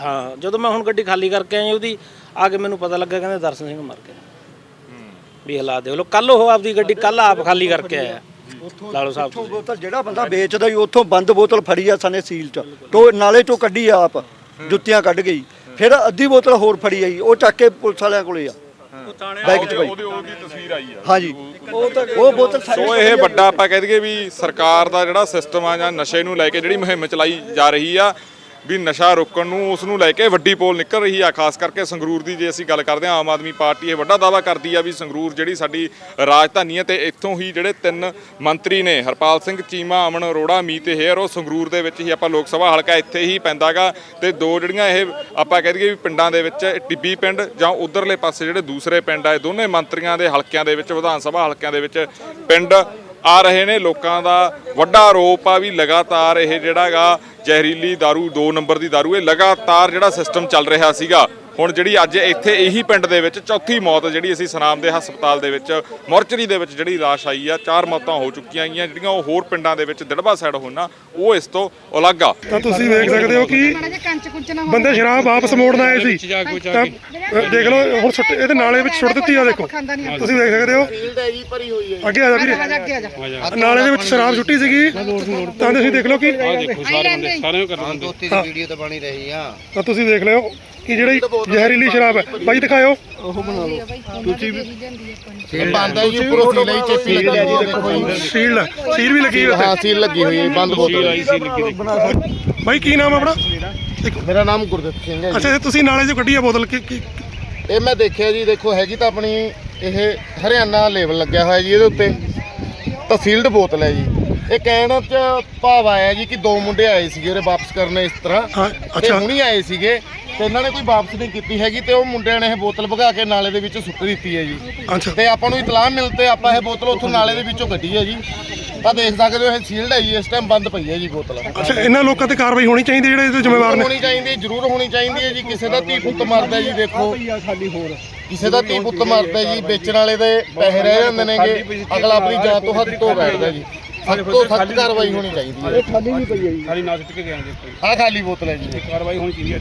ਹਾਂ ਜਦੋਂ ਮੈਂ ਹੁਣ ਗੱਡੀ ਖਾਲੀ ਕਰਕੇ ਆਇਆ ਉਹਦੀ ਆ ਕੇ ਮੈਨੂੰ ਪਤਾ ਲੱਗਾ ਕਹਿੰਦੇ ਦਰਸ਼ਨ ਸਿੰਘ ਮਰ ਗਏ ਵੀ ਹਾਲਾਤ ਦੇਖ ਲਓ ਕੱਲ ਉਹ ਆਪਦੀ ਗੱਡੀ ਕੱਲ ਆਪ ਖਾਲੀ ਕਰਕੇ ਆਇਆ। ਲਾਲੋ ਸਾਹਿਬ ਉੱਥੋਂ ਬੋਤਲ ਜਿਹੜਾ ਬੰਦਾ ਵੇਚਦਾ ਹੀ ਉੱਥੋਂ ਬੰਦ ਬੋਤਲ ਫੜੀ ਆ ਸਨੇ ਸੀਲ ਚ। ਟੋ ਨਾਲੇ ਚੋਂ ਕੱਢੀ ਆ ਆਪ ਜੁੱਤੀਆਂ ਕੱਢ ਗਈ। ਫਿਰ ਅੱਧੀ ਬੋਤਲ ਹੋਰ ਫੜੀ ਆਈ ਉਹ ਚੱਕ ਕੇ ਪੁਲਿਸ ਵਾਲਿਆਂ ਕੋਲੇ ਆ। ਬੈਗ ਚ ਪਈ ਉਹਦੀ ਉਹਦੀ ਤਸਵੀਰ ਆਈ ਆ। ਹਾਂਜੀ। ਉਹ ਤਾਂ ਉਹ ਬੋਤਲ ਸੋ ਇਹ ਵੱਡਾ ਆਪਾਂ ਕਹਿ ਦਈਏ ਵੀ ਸਰਕਾਰ ਦਾ ਜਿਹੜਾ ਸਿਸਟਮ ਆ ਜਾਂ ਨਸ਼ੇ ਨੂੰ ਲੈ ਕੇ ਜਿਹੜੀ ਮੁਹਿੰਮ ਚਲਾਈ ਜਾ ਰਹੀ ਆ ਵੀ ਨਸ਼ਾ ਰੋਕਣ ਨੂੰ, ਉਸ ਨੂੰ ਲੈ ਕੇ ਵੱਡੀ ਪੋਲ ਨਿਕਲ ਰਹੀ ਆ, ਖਾਸ ਕਰਕੇ ਸੰਗਰੂਰ ਦੀ ਜੇ ਅਸੀਂ ਗੱਲ ਕਰਦੇ ਆ ਆਮ ਆਦਮੀ ਪਾਰਟੀ ਇਹ ਵੱਡਾ ਦਾਵਾ ਕਰਦੀ ਆ ਵੀ ਸੰਗਰੂਰ ਜਿਹੜੀ ਸਾਡੀ ਰਾਜਧਾਨੀ ਹੈ ਤੇ ਇੱਥੋਂ ਹੀ ਜਿਹੜੇ ਤਿੰਨ ਮੰਤਰੀ ਨੇ, ਹਰਪਾਲ ਸਿੰਘ, ਚੀਮਾ, ਅਮਨ ਅਰੋੜਾ, ਮੀਤ ਹੇਅਰ, ਉਹ ਸੰਗਰੂਰ ਦੇ ਵਿੱਚ ਹੀ ਆਪਾਂ ਲੋਕ ਸਭਾ ਹਲਕਾ ਇੱਥੇ ਹੀ ਪੈਂਦਾਗਾ ਤੇ ਦੋ ਜਿਹੜੀਆਂ ਇਹ ਆਪਾਂ ਕਹਿ ਦਈਏ ਵੀ ਪਿੰਡਾਂ ਦੇ ਵਿੱਚ ਟਿੱਬੀ ਪਿੰਡ ਜਾਂ ਉਧਰਲੇ ਪਾਸੇ ਜਿਹੜੇ ਦੂਸਰੇ ਪਿੰਡ ਆ, ਇਹ ਦੋਨੇ ਮੰਤਰੀਆਂ ਦੇ ਹਲਕਿਆਂ ਦੇ ਵਿੱਚ, ਵਿਧਾਨ ਸਭਾ ਹਲਕਿਆਂ ਦੇ ਵਿੱਚ ਪਿੰਡ ਆ ਰਹੇ ਨੇ ਲੋਕਾਂ ਦਾ ਵੱਡਾ ਆਰੋਪ ਆ ਵੀ ਲਗਾਤਾਰ ਇਹ ਜਿਹੜਾਗਾ ਜ਼ਹਿਰੀਲੀ दारू 2 ਨੰਬਰ ਦੀ दारू ਇਹ ਲਗਾਤਾਰ ਜਿਹੜਾ ਸਿਸਟਮ ਚੱਲ ਰਿਹਾ ਸੀਗਾ ਹੁਣ ਜਿਹੜੀ ਅੱਜ ਇੱਥੇ ਇਹੀ ਪਿੰਡ ਦੇ ਵਿੱਚ ਚੌਥੀ ਮੌਤ ਜਿਹੜੀ ਅਸੀਂ ਸਨਾਮ ਦੇ ਹਸਪਤਾਲ ਦੇ ਵਿੱਚ ਮੋਰਚਰੀ ਦੇ ਵਿੱਚ ਜਿਹੜੀ ਲਾਸ਼ ਆਈ ਆ ਚਾਰ ਮੌਤਾਂ ਹੋ ਚੁੱਕੀਆਂ ਗਈਆਂ ਜਿਹੜੀਆਂ ਉਹ ਹੋਰ ਪਿੰਡਾਂ ਦੇ ਵਿੱਚ ਦਿੜਬਾ ਸਾਈਡ ਹੋਣਾ ਉਹ ਇਸ ਤੋਂ ਅਲੱਗ ਆ। ਤਾਂ ਤੁਸੀਂ ਵੇਖ ਸਕਦੇ ਹੋ ਕਿ ਬੰਦੇ ਸ਼ਰਾਬ ਵਾਪਸ ਮੋੜਨ ਆਏ ਸੀ। ਤਾਂ ਦੇਖ ਲਓ ਹੁਣ ਸੁੱਟ ਇਹਦੇ ਨਾਲੇ ਵਿੱਚ ਸੁੱਟ ਦਿੱਤੀ ਆ ਦੇਖੋ। ਤੁਸੀਂ ਵੇਖ ਸਕਦੇ ਹੋ। ਅੱਗੇ ਆ ਜਾ ਵੀਰੇ। ਨਾਲੇ ਦੇ ਵਿੱਚ ਸ਼ਰਾਬ ਸੁੱਟੀ ਸੀਗੀ। ਤਾਂ ਤੁਸੀਂ ਦੇਖ ਲਓ ਕਿ ਵੀਡੀਓ ਤਾਂ ਬਣੀ ਰਹੀ ਆ। ਤਾਂ ਤੁਸੀਂ ਦੇਖ ਲਿਓ। ਕਿ ਜਿਹੜੀ ਜ਼ਹਿਰੀਲੀ ਸ਼ਰਾਬ ਹੈ? ਬਾਈ ਦਿਖਾਓ ਬੰਦ ਹੈ ਜੀ ਉੱਪਰੋਂ ਸੀਲ ਹੀ ਚੇਪੀ ਲੱਗੀ ਹੋਈ ਦੇਖੋ ਜੀ। ਸੀਲ ਸੀਲ ਵੀ ਲੱਗੀ ਹੋਈ ਹਾਂ ਸੀਲ ਲੱਗੀ ਹੋਈ ਹੈ ਬੰਦ ਬੋਤਲ ਉੱਤੇ ਬਾਈ ਕੀ ਨਾਮ ਆਪਣਾ? ਮੇਰਾ ਨਾਮ ਗੁਰਦਿੱਤ ਸਿੰਘ ਹੈ ਅੱਛਾ ਇਹ ਤੁਸੀਂ ਨਾਲੇ 'ਚੋਂ ਕੱਢੀ ਆ ਬੋਤਲ। ਕੀ ਕੀ- ਇਹ ਮੈਂ ਦੇਖਿਆ ਜੀ ਦੇਖੋ ਹੈਗੀ ਤਾਂ ਆਪਣੀ ਇਹ ਹਰਿਆਣਾ ਲੇਬਲ ਲੱਗਿਆ ਹੋਇਆ ਜੀ ਇਹਦੇ ਉੱਤੇ। ਤਾਂ ਸੀਲਡ ਬੋਤਲ ਹੈ ਜੀ। ਇਹ ਕਹਿਣ ਚ ਭਾਵ ਆਇਆ ਜੀ ਕਿ ਦੋ ਮੁੰਡੇ ਆਏ ਸੀਗੇ ਉਹਦੇ ਵਾਪਸ ਕਰਨੇ ਇਸ ਤਰ੍ਹਾਂ। ਹਾਂ ਤੇ ਅੱਛਾ ਹੁਣੀ ਆਏ ਸੀਗੇ। ਤੇ ਇਹਨਾਂ ਨੇ ਕੋਈ ਵਾਪਸ ਨਹੀਂ ਕੀਤੀ ਹੈਗੀ ਤੇ ਉਹ ਮੁੰਡਿਆਂ ਨੇ ਇਹ ਬੋਤਲ ਭਗਾ ਕੇ ਨਾਲੇ ਦੇ ਵਿੱਚ ਸੁੱਟ ਦਿੱਤੀ ਹੈ ਜੀ। ਅੱਛਾ। ਤੇ ਆਪਾਂ ਨੂੰ ਇਤਲਾਹ ਮਿਲ ਤੇ ਆਪਾਂ ਇਹ ਬੋਤਲ ਉੱਥੋਂ ਨਾਲੇ ਦੇ ਵਿੱਚੋਂ ਕੱਢੀ ਹੈ ਜੀ। ਤਾਂ ਦੇਖ ਸਕਦੇ ਹੋ ਇਹ ਸੀਲਡ ਹੈ ਜੀ ਇਸ ਟਾਈਮ ਬੰਦ ਪਈ ਹੈ ਜੀ ਬੋਤਲ। ਅੱਛਾ ਇਹਨਾਂ ਲੋਕਾਂ ਤੇ ਕਾਰਵਾਈ ਹੋਣੀ ਚਾਹੀਦੀ ਜਿਹੜੇ ਇਹਦੇ ਜ਼ਿੰਮੇਵਾਰ ਨੇ? ਹੋਣੀ ਚਾਹੀਦੀ ਜ਼ਰੂਰ ਹੋਣੀ ਚਾਹੀਦੀ ਹੈ ਜੀ। ਕਿਸੇ ਦਾ ਧੀ ਪੁੱਤ ਮਰਦਾ ਜੀ ਦੇਖੋ। ਕਿਸੇ ਦਾ ਧੀ ਪੁੱਤ ਮਰਦਾ ਜੀ ਵੇਚਣ ਵਾਲੇ ਦੇ ਪੈਸੇ ਰਹਿ ਜਾਂਦੇ ਨੇਗੇ ਅਗਲਾ ਆਪਣੀ ਜਾਨ ਤੋਂ ਹੱਥ ਧੋ ਬੈਠਦਾ ਜੀ। ਸਭ ਤੋਂ ਸਖਤ ਕਾਰਵਾਈ ਹੋਣੀ ਚਾਹੀਦੀ ਹੈ। ਖਾਲੀ ਵੀ ਪਈ ਹੈ ਜੀ। ਖਾਲੀ ਨਾ ਸੁੱਟ ਕੇ ਗਿਆ ਦੇਖੋ ਆਹ ਖਾਲੀ ਬੋਤਲ ਹੈ ਜੀ। ਕਾਰਵਾਈ ਹੋਣੀ ਚਾਹੀਦੀ ਹੈ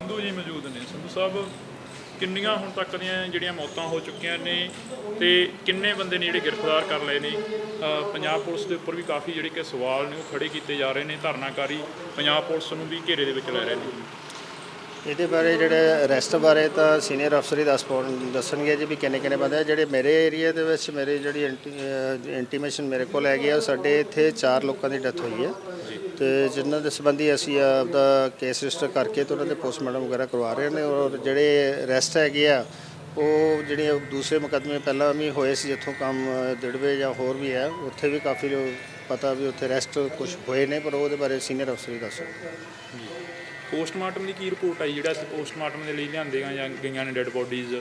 ਸੰਧੂ ਜੀ ਮੌਜੂਦ ਨੇ। ਸੰਧੂ ਸਾਹਿਬ, ਕਿੰਨੀਆਂ ਹੁਣ ਤੱਕ ਦੀਆਂ ਜਿਹੜੀਆਂ ਮੌਤਾਂ ਹੋ ਚੁੱਕੀਆਂ ਨੇ ਤੇ ਕਿੰਨੇ ਬੰਦੇ ਨੇ ਜਿਹੜੇ ਗ੍ਰਿਫਤਾਰ ਕਰ ਲਏ ਨੇ? ਪੰਜਾਬ ਪੁਲਿਸ ਦੇ ਉੱਪਰ ਵੀ ਕਾਫੀ ਜਿਹੜੇ ਕਿ ਸਵਾਲ ਨੇ, ਉਹ ਖੜੇ ਕੀਤੇ ਜਾ ਰਹੇ ਨੇ। ਧਰਨਾਕਾਰੀ ਪੰਜਾਬ ਪੁਲਿਸ ਨੂੰ ਵੀ ਘੇਰੇ ਦੇ ਵਿੱਚ ਲੈ ਰਹੇ ਨੇ। ਇਹਦੇ ਬਾਰੇ ਜਿਹੜੇ ਅਰੈਸਟ ਬਾਰੇ ਤਾਂ ਸੀਨੀਅਰ ਅਫਸਰ ਹੀ ਦੱਸ ਪਾਉਣ ਦੱਸਣਗੇ ਜੀ ਵੀ ਕਿੰਨੇ ਕਿੰਨੇ ਬੰਦੇ ਜਿਹੜੇ ਮੇਰੇ ਏਰੀਆ ਦੇ ਵਿੱਚ, ਮੇਰੇ ਜਿਹੜੀ ਇੰਟੀਮੇਸ਼ਨ ਮੇਰੇ ਕੋਲ ਹੈਗੀ ਆ, ਸਾਡੇ ਇੱਥੇ ਚਾਰ ਲੋਕਾਂ ਦੀ ਡੈਥ ਹੋਈ ਹੈ। ਤੇ ਜਿਨ੍ਹਾਂ ਦੇ ਸੰਬੰਧੀ ਅਸੀਂ ਆਪਦਾ ਕੇਸ ਰਜਿਸਟਰ ਕਰਕੇ ਤੇ ਉਹਨਾਂ ਦੇ ਪੋਸਟਮਾਰਟਮ ਵਗੈਰਾ ਕਰਵਾ ਰਹੇ ਨੇ ਔਰ ਜਿਹੜੇ ਅਰੈਸਟ ਹੈਗੇ ਆ ਉਹ ਜਿਹੜੀਆਂ ਦੂਸਰੇ ਮੁਕੱਦਮੇ ਪਹਿਲਾਂ ਵੀ ਹੋਏ ਸੀ ਜਿੱਥੋਂ ਕੰਮ ਦਿੜਵੇ ਜਾਂ ਹੋਰ ਵੀ ਹੈ ਉੱਥੇ ਵੀ ਕਾਫੀ ਲੋਕ ਪਤਾ ਵੀ ਉੱਥੇ ਅਰੈਸਟ ਕੁਝ ਹੋਏ ਨੇ ਪਰ ਉਹਦੇ ਬਾਰੇ ਸੀਨੀਅਰ ਅਫਸਰ ਹੀ ਦੱਸੋ ਪੋਸਟਮਾਰਟਮ ਦੀ ਕੀ ਰਿਪੋਰਟ ਆਈ ਜਿਹੜਾ ਪੋਸਟਮਾਰਟਮ ਦੇ ਲਈ ਲਿਆਂਦੇ ਜਾਂ ਗਈਆਂ ਨੇ ਡੈੱਡ ਬੋਡੀਜ਼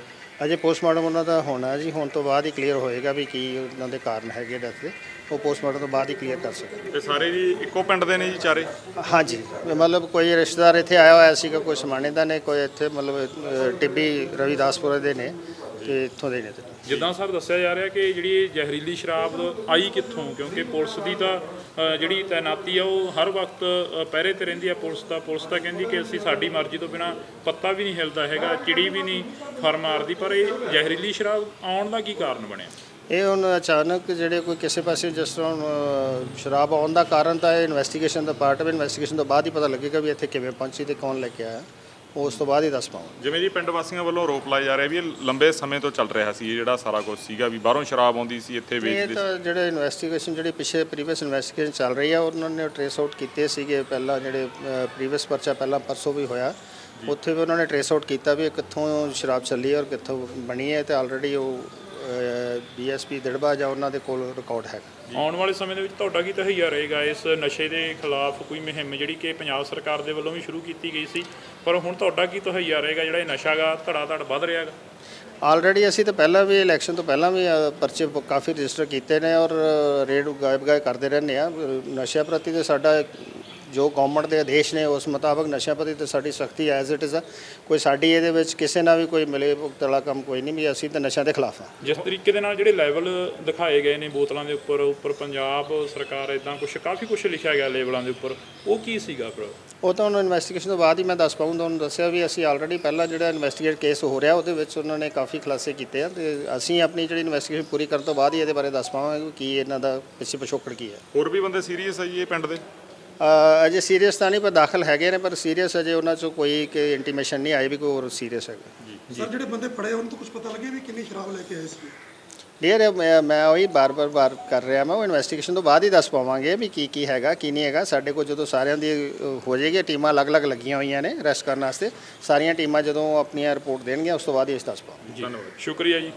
ਅਜੇ ਪੋਸਟਮਾਰਟਮ ਉਹਨਾਂ ਦਾ ਹੋਣਾ ਜੀ ਹੁਣ ਤੋਂ ਬਾਅਦ ਹੀ ਕਲੀਅਰ ਹੋਏਗਾ ਵੀ ਕੀ ਉਹਨਾਂ ਦੇ ਕਾਰਨ ਹੈਗੇ ਡੈਥ ਦੇ। ਉਹ ਪੋਸਟਮਾਰਟਮ ਤੋਂ ਬਾਅਦ ਹੀ ਕਲੀਅਰ ਕਰ ਸਕਦੇ ਤੇ ਸਾਰੇ ਜੀ ਇੱਕੋ ਪਿੰਡ ਦੇ ਨੇ ਜੀ ਚਾਰੇ? ਹਾਂਜੀ। ਮਤਲਬ ਕੋਈ ਰਿਸ਼ਤੇਦਾਰ ਇੱਥੇ ਆਇਆ ਹੋਇਆ ਸੀਗਾ ਕੋਈ ਸਮਾਣੇ ਦਾ ਨੇ ਕੋਈ ਇੱਥੇ ਮਤਲਬ ਟਿੱਬੀ ਰਵਿਦਾਸਪੁਰ ਦੇ ਨੇ ਤੇ ਇੱਥੋਂ ਦੇ ਨੇ ਤੇ। ਜਿੱਦਾਂ ਸਰ ਦੱਸਿਆ ਜਾ ਰਿਹਾ ਕਿ ਜਿਹੜੀ ਇਹ ਜ਼ਹਿਰੀਲੀ ਸ਼ਰਾਬ ਆਈ ਕਿੱਥੋਂ? ਕਿਉਂਕਿ ਪੁਲਿਸ ਦੀ ਤਾਂ ਜਿਹੜੀ ਤਾਇਨਾਤੀ ਆ ਉਹ ਹਰ ਵਕਤ ਪਹਿਰੇ ਤੇ ਰਹਿੰਦੀ ਆ ਪੁਲਿਸ ਦਾ। ਪੁਲਿਸ ਤਾਂ ਕਹਿੰਦੀ ਕਿ ਅਸੀਂ ਸਾਡੀ ਮਰਜ਼ੀ ਤੋਂ ਬਿਨਾ ਪੱਤਾ ਵੀ ਨਹੀਂ ਹਿਲਦਾ ਹੈਗਾ ਚਿੜੀ ਵੀ ਨਹੀਂ ਫਰ ਮਾਰਦੀ। ਪਰ ਇਹ ਜ਼ਹਿਰੀਲੀ ਸ਼ਰਾਬ ਆਉਣ ਦਾ ਕੀ ਕਾਰਨ ਬਣਿਆ? ਇਹ ਹੁਣ ਅਚਾਨਕ ਜਿਹੜੇ ਕੋਈ ਕਿਸੇ ਪਾਸੇ ਜਿਸ ਤਰ੍ਹਾਂ ਹੁਣ, ਅ, ਸ਼ਰਾਬ ਆਉਣ ਦਾ ਕਾਰਨ ਤਾਂ ਇਹ ਇਨਵੈਸਟੀਗੇਸ਼ਨ ਦਾ ਪਾਰਟ ਆਫ ਇਨਵੈਸਟੀਗੇਸ਼ਨ ਤੋਂ ਬਾਅਦ ਹੀ ਪਤਾ ਲੱਗੇਗਾ ਵੀ ਇੱਥੇ ਕਿਵੇਂ ਪਹੁੰਚੀ ਤੇ ਕੌਣ ਲੈ ਕੇ ਆਇਆ। ਉਹ ਉਸ ਤੋਂ ਬਾਅਦ ਹੀ ਦੱਸ ਪਾਵਾਂ ਜਿਵੇਂ ਜੀ ਪਿੰਡ ਵਾਸੀਆਂ ਵੱਲੋਂ ਆਰੋਪ ਲਾਇਆ ਜਾ ਰਿਹਾ ਵੀ ਇਹ ਲੰਬੇ ਸਮੇਂ ਤੋਂ ਚੱਲ ਰਿਹਾ ਸੀ ਇਹ ਜਿਹੜਾ ਸਾਰਾ ਕੁਝ ਸੀਗਾ ਵੀ ਬਾਹਰੋਂ ਸ਼ਰਾਬ ਆਉਂਦੀ ਸੀ ਇੱਥੇ ਇਹ ਵੇਚਦੇ ਸੀ। ਤਾਂ ਜਿਹੜੇ ਇਨਵੈਸਟੀਗੇਸ਼ਨ ਜਿਹੜੀ ਪਿਛੇ ਪ੍ਰੀਵੀਅਸ ਇਨਵੈਸਟੀਗੇਸ਼ਨ ਚੱਲ ਰਹੀ ਆ ਉਹਨਾਂ ਨੇ ਟ੍ਰੇਸ ਆਊਟ ਕੀਤੇ ਸੀਗੇ ਪਹਿਲਾਂ ਜਿਹੜੇ ਪ੍ਰੀਵੀਅਸ ਪਰਚਾ ਪਹਿਲਾਂ ਪਰਸੋਂ ਵੀ ਹੋਇਆ। ਉੱਥੇ ਵੀ ਉਹਨਾਂ ਨੇ ਟ੍ਰੇਸ ਆਊਟ ਕੀਤਾ ਵੀ ਇਹ ਕਿੱਥੋਂ ਸ਼ਰਾਬ ਚੱਲੀ ਹੈ ਔਰ ਕਿੱਥੋਂ ਬਣੀ ਹੈ ਤੇ ਆਲਰੇਡੀ ਉਹ ਬੀਐਸਪੀ ਦਿੜਬਾ ਜਾਂ ਉਹਨਾਂ ਦੇ ਕੋਲ ਰਿਕਾਰਡ ਹੈਗਾ। ਆਉਣ ਵਾਲੇ ਸਮੇਂ ਦੇ ਵਿੱਚ ਤੁਹਾਡਾ ਕੀ ਤਹਈਆ ਰਹੇਗਾ ਇਸ ਨਸ਼ੇ ਦੇ ਖਿਲਾਫ ਕੋਈ ਮੁਹਿੰਮ ਜਿਹੜੀ ਕਿ ਪੰਜਾਬ ਸਰਕਾਰ ਦੇ ਵੱਲੋਂ ਵੀ ਸ਼ੁਰੂ ਕੀਤੀ ਗਈ ਸੀ ਪਰ ਹੁਣ ਤੁਹਾਡਾ ਕੀ ਤਹਈਆ ਰਹੇਗਾ ਜਿਹੜਾ ਇਹ ਨਸ਼ਾਗਾ ਧੜਾ ਧੜ ਵੱਧ ਰਿਹਾਗਾ ਆਲਰੇਡੀ ਅਸੀਂ ਤਾਂ ਪਹਿਲਾਂ ਵੀ ਇਲੈਕਸ਼ਨ ਤੋਂ ਪਹਿਲਾਂ ਵੀ ਪਰਚੇ ਕਾਫੀ ਰਜਿਸਟਰ ਕੀਤੇ ਨੇ ਔਰ ਰੇਡ ਗਾਇਬ ਗਾਇਬ ਕਰਦੇ ਰਹਿੰਦੇ ਆ। ਨਸ਼ਿਆਂ ਪ੍ਰਤੀ ਤੇ ਸਾਡਾ ਜੋ ਗਵਰਨਮੈਂਟ ਦੇ ਆਦੇਸ਼ ਨੇ ਉਸ ਮੁਤਾਬਕ ਨਸ਼ਿਆਂ ਪ੍ਰਤੀ ਤੇ ਸਾਡੀ ਸਖਤੀ ਐਜ਼ ਇਟ ਇਜ਼ ਆ। ਕੋਈ ਸਾਡੀ ਇਹਦੇ ਵਿੱਚ ਕਿਸੇ ਨਾਲ ਵੀ ਕੋਈ ਮਿਲੇ ਭੁਗਤ ਵਾਲਾ ਕੰਮ ਕੋਈ ਨਹੀਂ ਵੀ ਅਸੀਂ ਤਾਂ ਨਸ਼ਿਆਂ ਦੇ ਖਿਲਾਫ ਆ। ਜਿਸ ਤਰੀਕੇ ਦੇ ਨਾਲ ਜਿਹੜੇ ਲੈਵਲ ਦਿਖਾਏ ਗਏ ਨੇ ਬੋਤਲਾਂ ਦੇ ਉੱਪਰ ਉੱਪਰ ਪੰਜਾਬ ਸਰਕਾਰ ਇਦਾਂ ਕੁਝ ਕਾਫੀ ਕੁਝ ਲਿਖਿਆ ਗਿਆ ਲੇਬਲਾਂ ਦੇ ਉੱਪਰ। ਉਹ ਕੀ ਸੀਗਾ ਫਿਰ ਉਹ ਤਾਂ ਉਹਨਾਂ ਇਨਵੈਸਟੀਗੇਸ਼ਨ ਤੋਂ ਬਾਅਦ ਹੀ ਮੈਂ ਦੱਸ ਪਾਉਂਗਾ ਤੁਹਾਨੂੰ ਦੱਸਿਆ ਵੀ ਅਸੀਂ ਆਲਰੇਡੀ ਪਹਿਲਾਂ ਜਿਹੜਾ ਇਨਵੈਸਟੀਗੇਟ ਕੇਸ ਹੋ ਰਿਹਾ ਉਹਦੇ ਵਿੱਚ ਉਹਨਾਂ ਨੇ ਕਾਫੀ ਖੁਲਾਸੇ ਕੀਤੇ ਆ। ਤੇ ਅਸੀਂ ਆਪਣੀ ਜਿਹੜੀ ਇਨਵੈਸਟੀਗੇਸ਼ਨ ਪੂਰੀ ਕਰਨ ਤੋਂ ਬਾਅਦ ਹੀ ਇਹਦੇ ਬਾਰੇ ਦੱਸ ਪਾਵਾਂਗੇ ਕਿ ਕੀ ਇਹਨਾਂ ਦਾ ਪਿੱਛੇ ਪਿਛੋਕੜ ਕੀ ਹੈ। ਹੋਰ ਵੀ ਬੰਦੇ ਸੀਰੀਅਸ ਆ ਜੀ ਇਹ ਪਿੰਡ ਦੇ? ਅਜੇ ਸੀਰੀਅਸ ਤਾਂ ਨਹੀਂ ਪਰ ਦਾਖਲ ਹੈਗੇ ਨੇ ਪਰ ਸੀਰੀਅਸ ਅਜੇ ਉਹਨਾਂ ਚੋਂ ਕੋਈ ਕਿ ਇੰਟੀਮੇਸ਼ਨ ਨਹੀਂ ਆਈ ਵੀ ਕੋਈ ਹੋਰ ਸੀਰੀਅਸ ਹੈਗਾ। ਸਰ ਜਿਹੜੇ ਬੰਦੇ ਫੜੇ ਉਹਨਾਂ ਤੋਂ ਕੁਝ ਪਤਾ ਲੱਗਿਆ ਵੀ ਕਿੰਨੀ ਸ਼ਰਾਬ ਲੈ ਕੇ ਆਏ ਸੀ? ਡੀਅਰ ਮੈਂ ਉਹੀ ਬਾਰ-ਬਾਰ ਬਾਰ ਕਰ ਰਿਹਾ ਮੈਂ ਉਹ ਇਨਵੈਸਟੀਗੇਸ਼ਨ ਤੋਂ ਬਾਅਦ ਹੀ ਦੱਸ ਪਾਵਾਂਗੇ ਵੀ ਕੀ ਕੀ ਹੈਗਾ ਕੀ ਨਹੀਂ ਹੈਗਾ। ਸਾਡੇ ਕੋਲ ਜਦੋਂ ਸਾਰਿਆਂ ਦੀ ਹੋ ਜਾਏਗੀ ਟੀਮਾਂ ਅਲੱਗ-ਅਲੱਗ ਲੱਗੀਆਂ ਹੋਈਆਂ ਨੇ ਅਰੈਸਟ ਕਰਨ ਵਾਸਤੇ। ਸਾਰੀਆਂ ਟੀਮਾਂ ਜਦੋਂ ਆਪਣੀਆਂ ਰਿਪੋਰਟ ਦੇਣਗੀਆਂ ਉਸ ਤੋਂ ਬਾਅਦ ਹੀ ਅਸੀਂ ਦੱਸ ਪਾਵਾਂਗੇ। ਧੰਨਵਾਦ। ਸ਼ੁਕਰੀਆ ਜੀ।